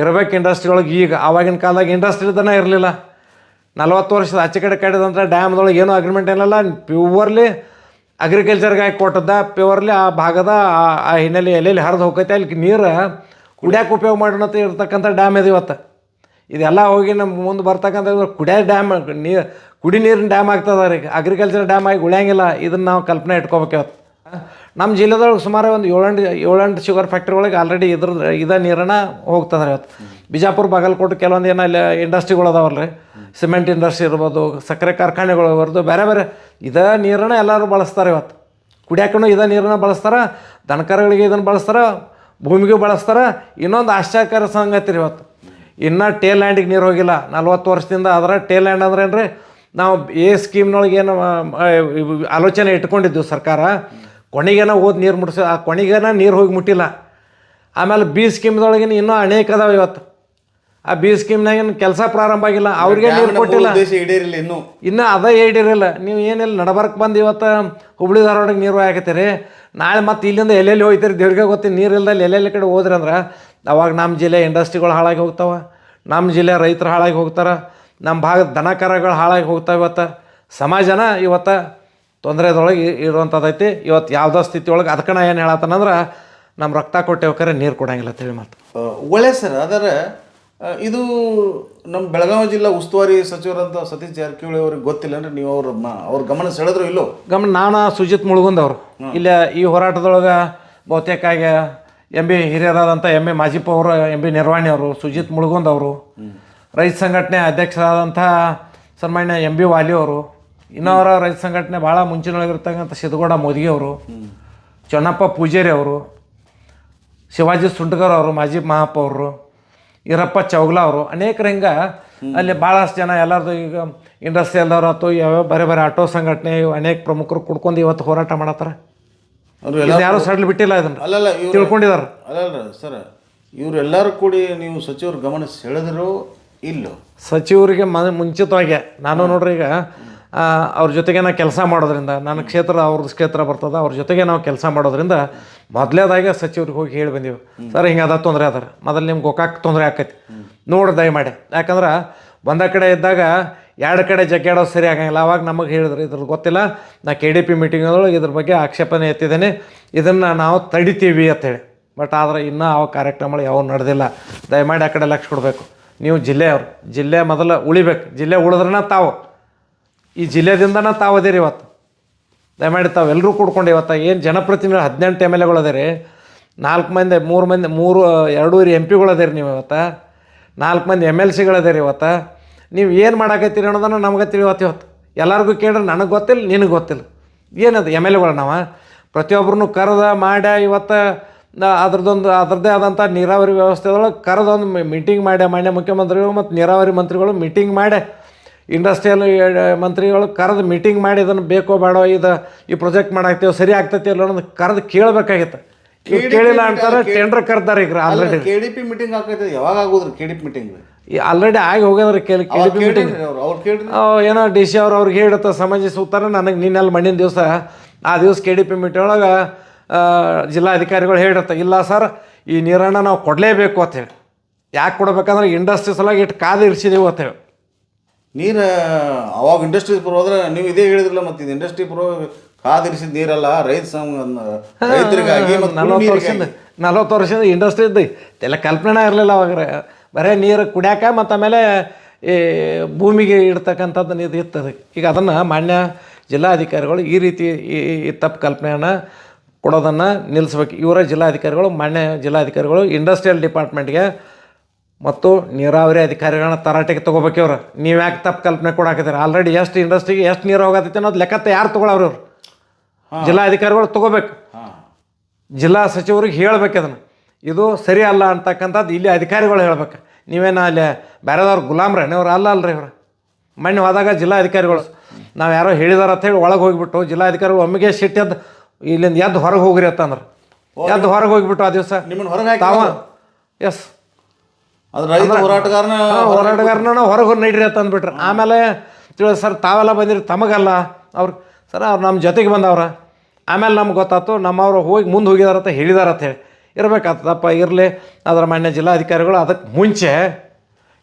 ಇರಬೇಕು ಇಂಡಸ್ಟ್ರಿ ಒಳಗೆ ಈಗ, ಆವಾಗಿನ ಕಾಲದಾಗ ಇಂಡಸ್ಟ್ರಿದನ ಇರಲಿಲ್ಲ. ನಲ್ವತ್ತು ವರ್ಷದ ಆಚೆ ಕಡೆ ಕಟ್ಟಿದಂಥ ಡ್ಯಾಮ್ದೊಳಗೆ ಏನೂ ಅಗ್ರಿಮೆಂಟ್ ಏನಿಲ್ಲ. ಪ್ಯೂರ್ಲಿ ಅಗ್ರಿಕಲ್ಚರ್ಗೆ ಹಾಕಿ ಕೊಟ್ಟದ ಪ್ಯೂರ್ಲಿ ಆ ಭಾಗದ ಆ- ಹಿನ್ನೆಲೆ ಎಲ್ಲೆಲ್ಲಿ ಹರಿದು ಹೋಗೈತೆ. ಅಲ್ಲಿ ನೀರು ಕುಡಿಯೋಕೆ ಉಪಯೋಗ ಮಾಡೋಣ ಇರ್ತಕ್ಕಂಥ ಡ್ಯಾಮ್ ಇದೆ ಇವತ್ತು. ಇದೆಲ್ಲ ಹೋಗಿ ನಮ್ಮ ಮುಂದೆ ಬರ್ತಕ್ಕಂಥ ಕುಡಿಯೋ ಡ್ಯಾಮ್ ನೀರು ಕುಡಿ ನೀರಿನ ಡ್ಯಾಮ್ ಆಗ್ತದ ರೀ. ಅಗ್ರಿಕಲ್ಚರ್ ಡ್ಯಾಮ್ ಆಗಿ ಉಳಿಯಂಗಿಲ್ಲ. ಇದನ್ನು ನಾವು ಕಲ್ಪನೆ ಇಟ್ಕೋಬೇಕು ಇವತ್ತು. ನಮ್ಮ ಜಿಲ್ಲೆದೊಳಗೆ ಸುಮಾರು ಒಂದು ಏಳೆಂಟು ಏಳೆಂಟು ಶುಗರ್ ಫ್ಯಾಕ್ಟ್ರಿಗಳಿಗೆ ಆಲ್ರೆಡಿ ಇದ್ರ ಇದ ನೀರನ್ನು ಹೋಗ್ತದೆ ಇವತ್ತು. ಬಿಜಾಪುರ, ಬಾಗಲಕೋಟೆ ಕೆಲವೊಂದು ಏನೋ ಇಲ್ಲಿ ಇಂಡಸ್ಟ್ರಿಗಳು ಅದಾವಲ್ಲ ಸಿಮೆಂಟ್ ಇಂಡಸ್ಟ್ರಿ ಇರ್ಬೋದು, ಸಕ್ಕರೆ ಕಾರ್ಖಾನೆಗಳು ಇರ್ಬೋದು ಬೇರೆ ಬೇರೆ ಇದೇ ನೀರನ್ನ ಎಲ್ಲರೂ ಬಳಸ್ತಾರೆ ಇವತ್ತು. ಕುಡಿಯಾಕನು ಇದೇ ನೀರನ್ನ ಬಳಸ್ತಾರೆ, ದನಕರಗಳಿಗೆ ಇದನ್ನು ಬಳಸ್ತಾರೆ, ಭೂಮಿಗೂ ಬಳಸ್ತಾರೆ. ಇನ್ನೊಂದು ಆಶ್ಚರ್ಯಕರ ಸಂಗತಿ ರೀ ಇವತ್ತು. ಇನ್ನೂ ಟೇಲ್ ಲ್ಯಾಂಡಿಗೆ ನೀರು ಹೋಗಿಲ್ಲ. ನಲ್ವತ್ತು ವರ್ಷದಿಂದ ಅದರ ಟೇಲ್ ಲ್ಯಾಂಡ್ ಅಂದ್ರೆ ಏನು ರೀ ನಾವು ಏ ಸ್ಕೀಮ್ನೊಳಗೆ ಏನು ಆಲೋಚನೆ ಇಟ್ಕೊಂಡಿದ್ದೆವು ಸರ್ಕಾರ. ಕೊನೆಗೇನ ಹೋದ್ ನೀರು ಮುಟ್ಸಿ, ಆ ಕೊನೆಗೇನ ನೀರು ಹೋಗಿ ಮುಟ್ಟಿಲ್ಲ. ಆಮೇಲೆ ಬಿ ಸ್ಕೀಮ್ದೊಳಗಿನ ಇನ್ನೂ ಅನೇಕ ಅದಾವೆ ಇವತ್ತು. ಆ ಬಿ ಸ್ಕೀಮ್ನಾಗೇನು ಕೆಲಸ ಪ್ರಾರಂಭ ಆಗಿಲ್ಲ ಅವ್ರಿಗೆ ನೀರು ಕೊಟ್ಟಿಲ್ಲ. ಉದ್ದೇಶ ಈಡೇರಿಲ್ಲ ಇನ್ನೂ. ಇನ್ನು ಅದ ಈಡೇರಿಲ್ಲ. ನೀವು ಏನಿಲ್ಲ ನಡಬರ್ಕ್ ಬಂದು ಇವತ್ತು ಹುಬ್ಳಿ ಧಾರವಾಡಕ್ಕೆ ನೀರು ಹಾಕತ್ತೀರಿ ನಾಳೆ ಮತ್ತೆ ಇಲ್ಲಿಂದ ಎಲ್ಲೆಲ್ಲಿ ಹೋಗ್ತೀರಿ ದೇವ್ರಿಗೆ ಗೊತ್ತಿ ನೀರು ಇಲ್ದಲ್ಲಿ ಎಲ್ಲೆಲ್ಲಿ ಕಡೆ ಹೋದ್ರಿ ಅಂದ್ರೆ ಅವಾಗ ನಮ್ಮ ಜಿಲ್ಲೆ ಇಂಡಸ್ಟ್ರಿಗಳು ಹಾಳಾಗಿ ಹೋಗ್ತಾವೆ ನಮ್ಮ ಜಿಲ್ಲೆ ರೈತರು ಹಾಳಾಗಿ ಹೋಗ್ತಾರೆ ನಮ್ಮ ಭಾಗದ ದನ ಕರಗಳು ಹಾಳಾಗಿ ಹೋಗ್ತಾವೆ ಇವತ್ತು. ಸಮಾಜನ ಇವತ್ತು ತೊಂದರೆದೊಳಗೆ ಇರುವಂಥದ್ದೈತಿ ಇವತ್ತು ಯಾವುದೋ ಸ್ಥಿತಿ ಒಳಗೆ ಅದಕ್ಕೆ ನಾ ಏನು ಹೇಳತ್ತನಂದ್ರೆ ನಮ್ಮ ರಕ್ತ ಕೊಟ್ಟೆವಕರೆ ನೀರು ಕೊಡಂಗಿಲ್ಲ ತಿಳಿ ಮಾತು. ಒಳ್ಳೆ ಸರ್ ಆದರೆ ಆ, ಇದು ನಮ್ಮ ಬೆಳಗಾವಿ ಜಿಲ್ಲಾ ಉಸ್ತುವಾರಿ ಸಚಿವರಂತ ಸತೀಶ್ ಜಾರಕಿಹೊಳಿ ಅವ್ರಿಗೆ ಗೊತ್ತಿಲ್ಲ ಅಂದ್ರೆ ನೀವು ಅವ್ರ ಅವ್ರ ಗಮನ ಸೆಳೆದ್ರು ಇಲ್ಲೋ? ಗಮನ ನಾನು ಸುಜಿತ್ ಮುಳುಗುಂದ್ ಅವರು. ಇಲ್ಲ ಈ ಹೋರಾಟದೊಳಗೆ ಬಹುತೇಕ ಎಂ ಬಿ ಹಿರಿಯರಾದಂಥ ಎಂ ಬಿ ಮಾಜಿಪ್ಪ ಅವರು ಎಂ ಬಿ ನಿರ್ವಾಣಿ ಅವರು ಸುಜಿತ್ ಮುಳುಗುಂದ್ ಅವರು ರೈತ ಸಂಘಟನೆ ಅಧ್ಯಕ್ಷರಾದಂಥ ಸನ್ಮಾನ್ಯ ಎಂ ಬಿ ವಾಲಿ ಅವರು ಇನ್ನವರ ರೈತ ಸಂಘಟನೆ ಭಾಳ ಮುಂಚಿನೊಳಗಿರ್ತಕ್ಕಂಥ ಸಿದ್ದಗೌಡ ಮೋದಿಗೆ ಅವರು ಚನ್ನಪ್ಪ ಪೂಜಾರಿ ಅವರು ಶಿವಾಜಿ ಸುಂಟಗರ್ ಅವರು ಮಾಜಿ ಮಹಾಪ್ಪ ಅವರು ಈರಪ್ಪ ಚೌಗ್ಲಾ ಅವರು. ಅನೇಕರು ಹಿಂಗೆ ಅಲ್ಲಿ ಭಾಳಷ್ಟು ಜನ ಎಲ್ಲರದು ಈಗ ಇಂಡಸ್ಟ್ರಿಯಲ್ದವ್ರು ಆಯ್ತು ಯಾವ್ಯಾವ ಬೇರೆ ಬೇರೆ ಆಟೋ ಸಂಘಟನೆ ಅನೇಕ ಪ್ರಮುಖರು ಕುಡ್ಕೊಂಡು ಇವತ್ತು ಹೋರಾಟ ಮಾಡತ್ತಾರ. ಯಾರು ಸಡ್ಲ್ ಬಿಟ್ಟಿಲ್ಲ ಇದನ್ನ. ಅಲ್ಲಲ್ಲ ತಿಳ್ಕೊಂಡಿದ್ದಾರೆ ತಿಳ್ಕೊಂಡಿದಾರ. ಅಲ್ಲಲ್ಲ ಸರ್ ಇವರೆಲ್ಲರೂ ಕೂಡಿ ನೀವು ಸಚಿವರು ಗಮನ ಸೆಳೆದ್ರು ಇಲ್ಲ? ಸಚಿವರಿಗೆ ಮ ಮುಂಚಿತವಾಗಿ. ನಾನು ನೋಡ್ರಿ ಈಗ ಅವ್ರ ಜೊತೆಗೆ ನಾ ಕೆಲಸ ಮಾಡೋದ್ರಿಂದ, ನನ್ನ ಕ್ಷೇತ್ರ ಅವ್ರದ್ದು ಕ್ಷೇತ್ರ ಬರ್ತದೆ, ಅವ್ರ ಜೊತೆಗೆ ನಾವು ಕೆಲಸ ಮಾಡೋದ್ರಿಂದ ಮೊದಲೇದಾಗೆ ಸಚಿವ್ರಿಗೆ ಹೋಗಿ ಹೇಳಿ ಬಂದೀವಿ. ಸರ್, ಹಿಂಗೆ ಅದ, ತೊಂದರೆ ಅದಾರ ಮೊದಲು ನಿಮ್ಗೆ ಗೋಕಾಕ್ ತೊಂದರೆ ಆಕೈತಿ. ನೋಡಿ ದಯಮಾಡಿ. ಯಾಕಂದ್ರೆ ಒಂದ ಕಡೆ ಇದ್ದಾಗ ಎರಡು ಕಡೆ ಜಗ್ಗಾಡೋದು ಸರಿ ಆಗಂಗಿಲ್ಲ. ಅವಾಗ ನಮಗೆ ಹೇಳಿದ್ರು ಇದ್ರ ಗೊತ್ತಿಲ್ಲ. ನಾ ಕೆ ಡಿ ಪಿ ಮೀಟಿಂಗ್ನೊಳಗೆ ಇದ್ರ ಬಗ್ಗೆ ಆಕ್ಷೇಪಣೆ ಎತ್ತಿದ್ದೇನೆ. ಇದನ್ನು ನಾವು ತಡಿತೀವಿ ಅಂತೇಳಿ. ಬಟ್ ಆದರೆ ಇನ್ನೂ ಆ ಕಾರ್ಯಕ್ರಮಗಳು ಯಾವ ನಡೆದಿಲ್ಲ. ದಯಮಾಡಿ ಆ ಕಡೆ ಲಕ್ಷ ಕೊಡಬೇಕು. ನೀವು ಜಿಲ್ಲೆಯವರು ಜಿಲ್ಲೆ ಮೊದಲು ಉಳಿಬೇಕು. ಜಿಲ್ಲೆ ಉಳಿದ್ರನ ತಾವು. ಈ ಜಿಲ್ಲೆದಿಂದನ ತಾವು ಅದೇರಿ ಇವತ್ತು. ದಯಮಾಡಿ ತಾವೆಲ್ಲರೂ ಕೂಡ್ಕೊಂಡು ಇವತ್ತು ಏನು ಜನಪ್ರತಿನಿಧಿ ಹದಿನೆಂಟು ಎಂ ಎಲ್ ಅದೇರಿ, ನಾಲ್ಕು ಮಂದಿ, ಮೂರು ಮಂದಿ, ಮೂರು, ಎರಡೂವರೆ ಎಂ ಪಿಗಳು ಅದೇರಿ ನೀವು ಇವತ್ತು. ನಾಲ್ಕು ಮಂದಿ ಎಂ ಎಲ್ ಸಿಗಳು ಅದೇರಿ ಇವತ್ತು. ನೀವು ಏನು ಮಾಡಾಕತ್ತೀರಿ ಅನ್ನೋದನ್ನು ನಮ್ಗೆ ತಿಳಿವತ್ತು ಇವತ್ತು ಎಲ್ಲರಿಗೂ ಕೇಳಿದ್ರೆ ನನಗೆ ಗೊತ್ತಿಲ್ಲ, ನಿನಗೆ ಗೊತ್ತಿಲ್ಲ. ಏನದು ಎಂ ಎಲ್ ಎಗಳು ನಾವು? ಪ್ರತಿಯೊಬ್ಬರನ್ನು ಕರೆದ ಮಾಡ್ಯ ಇವತ್ತು ಅದ್ರದ್ದೊಂದು ಅದರದ್ದೇ ಆದಂಥ ನೀರಾವರಿ ವ್ಯವಸ್ಥೆದೊಳಗೆ ಕರೆದೊಂದು ಮೀಟಿಂಗ್ ಮಾಡ್ಯ ಮಾನ್ಯ ಮುಖ್ಯಮಂತ್ರಿಗಳು ಮತ್ತು ನೀರಾವರಿ ಮಂತ್ರಿಗಳು ಮೀಟಿಂಗ್ ಮಾಡಿ ಇಂಡಸ್ಟ್ರಿಯಲ್ ಮಂತ್ರಿಗಳು ಕರೆದು ಮೀಟಿಂಗ್ ಮಾಡಿ ಇದನ್ನು ಬೇಕೋ ಬೇಡೋ ಇದು ಈ ಪ್ರಾಜೆಕ್ಟ್ ಮಾಡಾಕ್ತೇವೆ ಸರಿ ಆಗ್ತೈತಿ ಅಲ್ಲ ಅನ್ನೋದು ಕರೆದು ಕೇಳಬೇಕಾಗಿತ್ತು. ಈಗ ಕೇಳಿಲ್ಲ ಅಂತಾರೆ ಟೆಂಡರ್ ಕರ್ತಾರೆ ಈಗ already K D P meeting ಆಗ್ತೈತೆ ಯಾವಾಗ ಆಗೋದ್ರಿ K D P meeting already ಆಗಿ ಹೋಗ್ಯದ್ರಿ ಕೇಳಿ ಕೆ ಮೀಟಿಂಗ್ ಪಿ ಮೀಟಿಂಗ್ ಏನೋ ಡಿ ಸಿ ಅವ್ರು ಅವ್ರಿಗೆ ಹೇಳುತ್ತ ಸಮಾಜ ಸೂತಾರ ನನಗೆ ನಿನ್ನೆಲ್ಲ ಮಣ್ಣಿನ ದಿವಸ ಆ ದಿವಸ ಕೆ ಡಿ ಪಿ ಮೀಟಿಂಗ್ ಒಳಗೆ ಜಿಲ್ಲಾಧಿಕಾರಿಗಳು ಹೇಳಿರ್ತ ಇಲ್ಲ ಸರ್ ಈ ನೀರನ್ನು ನಾವು ಕೊಡಲೇಬೇಕು ಅಂತೇಳಿ ಯಾಕೆ ಕೊಡ್ಬೇಕಂದ್ರೆ ಇಂಡಸ್ಟ್ರಿ ಸಲುವಾಗಿ ಇಟ್ಟು ಕಾದು ಇರಿಸಿದೀವಿ ಅಂತೇಳಿ ನೀರು ಅವಾಗ ಇಂಡಸ್ಟ್ರೀಸ್ ಬರೋದ್ರೆ ನೀವು ಇದೇ ಹೇಳಿದ್ರಲ್ಲ ಮತ್ತೆ ಇದು ಇಂಡಸ್ಟ್ರಿ ಬರೋ ಕಾದಿರಿಸಿದ ನೀರಲ್ಲ ರೈತ ಸಂ- ರೈತರಿಗಾಗಿ ಮತ್ತು ವರ್ಷದ ನಲ್ವತ್ತು ಇಂಡಸ್ಟ್ರಿ ಇದ್ದು ಎಲ್ಲ ಕಲ್ಪನೆ ಇರಲಿಲ್ಲ ಅವಾಗ. ಬರೀ ನೀರು ಕುಡಿಯಾಕ ಮತ್ತು ಆಮೇಲೆ ಈ ಭೂಮಿಗೆ ಇಡ್ತಕ್ಕಂಥದ್ದು ಇದು ಇತ್ತು ಅದಕ್ಕೆ ಈಗ ಅದನ್ನು ಮಾನ್ಯ ಜಿಲ್ಲಾಧಿಕಾರಿಗಳು ಈ ರೀತಿ ಈ ಈ ತಪ್ಪು ಕಲ್ಪನೆಯನ್ನು ಕೊಡೋದನ್ನು ನಿಲ್ಲಿಸ್ಬೇಕು ಇವರ ಜಿಲ್ಲಾಧಿಕಾರಿಗಳು ಮಾನ್ಯ ಜಿಲ್ಲಾಧಿಕಾರಿಗಳು ಇಂಡಸ್ಟ್ರಿಯಲ್ ಡಿಪಾರ್ಟ್ಮೆಂಟ್ಗೆ ಮತ್ತು ನೀರಾವರಿ ಅಧಿಕಾರಿಗಳನ್ನ ತರಾಟೆಗೆ ತಗೋಬೇಕಿವ್ರ ನೀವು ಯಾಕೆ ತಪ್ಪು ಕಲ್ಪನೆ ಕೊಡಾಕತ್ತೀರಿ ಆಲ್ರೆಡಿ ಎಷ್ಟು ಇಂಡಸ್ಟ್ರಿಗೆ ಎಷ್ಟು ನೀರು ಹೋಗತ್ತೈತೆ ಅನ್ನೋದು ಲೆಕ್ಕ ಯಾರು ತೊಗೊಳವ್ರು ಇವ್ರು ಜಿಲ್ಲಾಧಿಕಾರಿಗಳು ತೊಗೋಬೇಕು. ಹಾಂ. ಜಿಲ್ಲಾ ಸಚಿವರಿಗೆ ಹೇಳ್ಬೇಕು ಅದನ್ನು. ಇದು ಸರಿ ಅಲ್ಲ ಅಂತಕ್ಕಂಥದ್ದು ಇಲ್ಲಿ ಅಧಿಕಾರಿಗಳು ಹೇಳ್ಬೇಕು. ನೀವೇನು ಅಲ್ಲಿ ಬೇರೆದವ್ರು ಗುಲಾಮ್ರೇನು ಇವ್ರು ಅಲ್ಲ ಅಲ್ರಿ ಇವ್ರು? ಮಣ್ಣು ಹೋದಾಗ ಜಿಲ್ಲಾಧಿಕಾರಿಗಳು ನಾವು ಯಾರೋ ಹೇಳಿದಾರ ಅಂತ ಹೇಳಿ ಒಳಗೆ ಹೋಗಿಬಿಟ್ಟು ಜಿಲ್ಲಾಧಿಕಾರಿಗಳು ಒಮ್ಮೆಗೆ ಅದ್ ಇಲ್ಲಿಂದ ಎದ್ದು ಹೊರಗೆ ಹೋಗ್ರಿ ಅಂತಂದ್ರೆ. ಎದ್ದು ಹೊರಗೆ ಹೋಗಿಬಿಟ್ಟು ಆ ದಿವಸ ನಿಮ್ಮನ್ನ ಹೊರಗೆ ಹಾಕಿ ತಾವ ಎಸ್ ರೈತ ಹೋರಾಟಗಾರನ ಹೋರಾಟಗಾರನ ಹೊರಗೆ ನೈಟ್ರಿ ಅಂತ ಅಂದ್ಬಿಟ್ರೆ. ಆಮೇಲೆ ತಿಳಿ ಸರ್ ತಾವೆಲ್ಲ ಬಂದಿರಿ ತಮಗಲ್ಲ. ಅವ್ರು ಸರ್ ಅವ್ರು ನಮ್ಮ ಜೊತೆಗೆ ಬಂದವ್ರ. ಆಮೇಲೆ ನಮ್ಗೆ ಗೊತ್ತಾಯ್ತು ನಮ್ಮವ್ರು ಹೋಗಿ ಮುಂದೆ ಹೋಗಿದಾರಂತ ಹೇಳಿದಾರಂತ ಹೇಳಿದಾರ ಅಂತ ಹೇಳಿ. ಇರಬೇಕಾಗ್ತದಪ್ಪ ಇರಲಿ ಅದರ ಮಾನ್ಯ ಜಿಲ್ಲಾಧಿಕಾರಿಗಳು ಅದಕ್ಕೆ ಮುಂಚೆ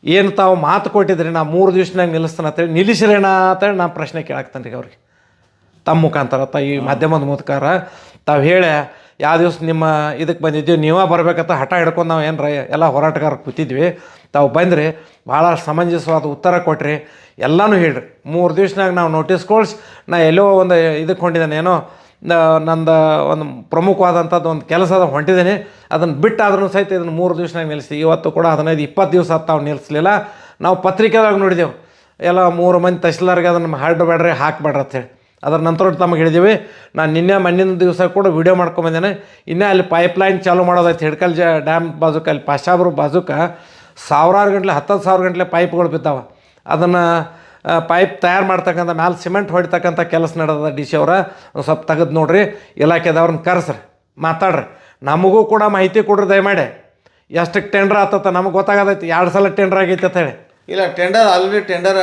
ಏನು ತಾವು ಮಾತು ಕೊಟ್ಟಿದ್ರಿ ನಾ ಮೂರು ದಿವ್ಸನಾಗ ನಿಲ್ಲಿಸ್ತಾನೆ ಅಂತೇಳಿ ನಿಲ್ಲಿಸಿರೇಣ ಅಂತೇಳಿ ನಾನು ಪ್ರಶ್ನೆ ಕೇಳಾಕ್ತಾನೆ ರೀ ಅವ್ರಿಗೆ. ತಮ್ಮ ಮುಖಾಂತರ ತ ಈ ಮಾಧ್ಯಮದ ಮುಖಾಂತರ ತಾವು ಹೇಳಿ ಯಾವ ದಿವಸ ನಿಮ್ಮ ಇದಕ್ಕೆ ಬಂದಿದ್ದೀವಿ, ನೀವೇ ಬರಬೇಕಂತ ಹಠ ಹಿಡ್ಕೊಂಡು ನಾವು ಏನರ ಎಲ್ಲ ಹೋರಾಟಗಾರ ಕೂತಿದ್ವಿ. ತಾವು ಬಂದ್ರಿ ಭಾಳ ಸಮಂಜಸವಾದ ಉತ್ತರ ಕೊಟ್ರಿ. ಎಲ್ಲನೂ ಹೇಳ್ರಿ. ಮೂರು ದಿವ್ಸನಾಗ ನಾವು ನೋಟಿಸ್ ಕೊಡ್ಸಿ, ನಾ ಎಲ್ಲೋ ಒಂದು ಇದಕ್ಕೆ ಹೊಂಟಿದ್ದೇನೆ ಏನೋ ನಂದು ಒಂದು ಪ್ರಮುಖವಾದಂಥದ್ದು ಒಂದು ಕೆಲಸದ ಹೊಂಟಿದ್ದೀನಿ ಅದನ್ನು ಬಿಟ್ಟಾದ್ರೂ ಸಹಿತ ಇದನ್ನು ಮೂರು ದಿವ್ಸನಾಗ ನಿಲ್ಲಿಸಿ ಇವತ್ತು ಕೂಡ ಹದಿನೈದು, ಇಪ್ಪತ್ತು ದಿವಸ ಆತು ತಾವು ನಿಲ್ಲಿಸಲಿಲ್ಲ ನಾವು ಪತ್ರಿಕೆದಾಗ ನೋಡಿದೆವು. ಎಲ್ಲ ಮೂರು ಮಂದಿ ತಹಸೀಲ್ದಾರ್ಗೆ ಅದನ್ನು ಹಾಡಬೇಡ್ರಿ ಹಾಕಬೇಡ್ರಿ ಅಂತೇಳಿ ಅದರ ನಂತರ ತಮಗೆ ಹೇಳಿದ್ದೀವಿ ನಾನು ನಿನ್ನೆ ಮಣ್ಣಿನ ದಿವಸ ಕೂಡ ವೀಡಿಯೋ ಮಾಡ್ಕೊಂಬಂದೇನೆ ಇನ್ನೇ ಅಲ್ಲಿ ಪೈಪ್ಲೈನ್ ಚಾಲೂ ಮಾಡೋದಾಯ್ತು. ಹಿಡ್ಕಲ್ ಜ ಡ್ಯಾಮ್ ಬಾಜುಕ, ಅಲ್ಲಿ ಪಾಶಾಬ್ರು ಬಾಜುಕ ಸಾವಿರಾರು ಗಂಟ್ಲೆ, ಹತ್ತತ್ತು ಸಾವಿರ ಗಂಟ್ಲೆ ಪೈಪ್ಗಳು ಬಿದ್ದಾವೆ. ಅದನ್ನು ಪೈಪ್ ತಯಾರು ಮಾಡ್ತಕ್ಕಂಥ ಮ್ಯಾಲೆ ಸಿಮೆಂಟ್ ಹೊಡಿತಕ್ಕಂಥ ಕೆಲಸ ನಡೆದ ಡಿ ಸಿ ಅವರ. ಸ್ವಲ್ಪ ತೆಗೆದು ನೋಡ್ರಿ, ಇಲಾಖೆದವ್ರನ್ನ ಕರೆಸ್ರಿ, ಮಾತಾಡ್ರಿ. ನಮಗೂ ಕೂಡ ಮಾಹಿತಿ ಕೊಡ್ರಿ ದಯಮಾಡಿ. ಎಷ್ಟಕ್ಕೆ ಟೆಂಡ್ರ್ ಆತತ್ತ ನಮಗೆ ಗೊತ್ತಾಗದೈತಿ. ಎರಡು ಸಲ ಟೆಂಡ್ರ್ ಆಗೈತೆ ಅಂತ ಹೇಳಿ. ಇಲ್ಲ ಟೆಂಡರ್ ಆಲ್ರೆಡಿ ಟೆಂಡರ್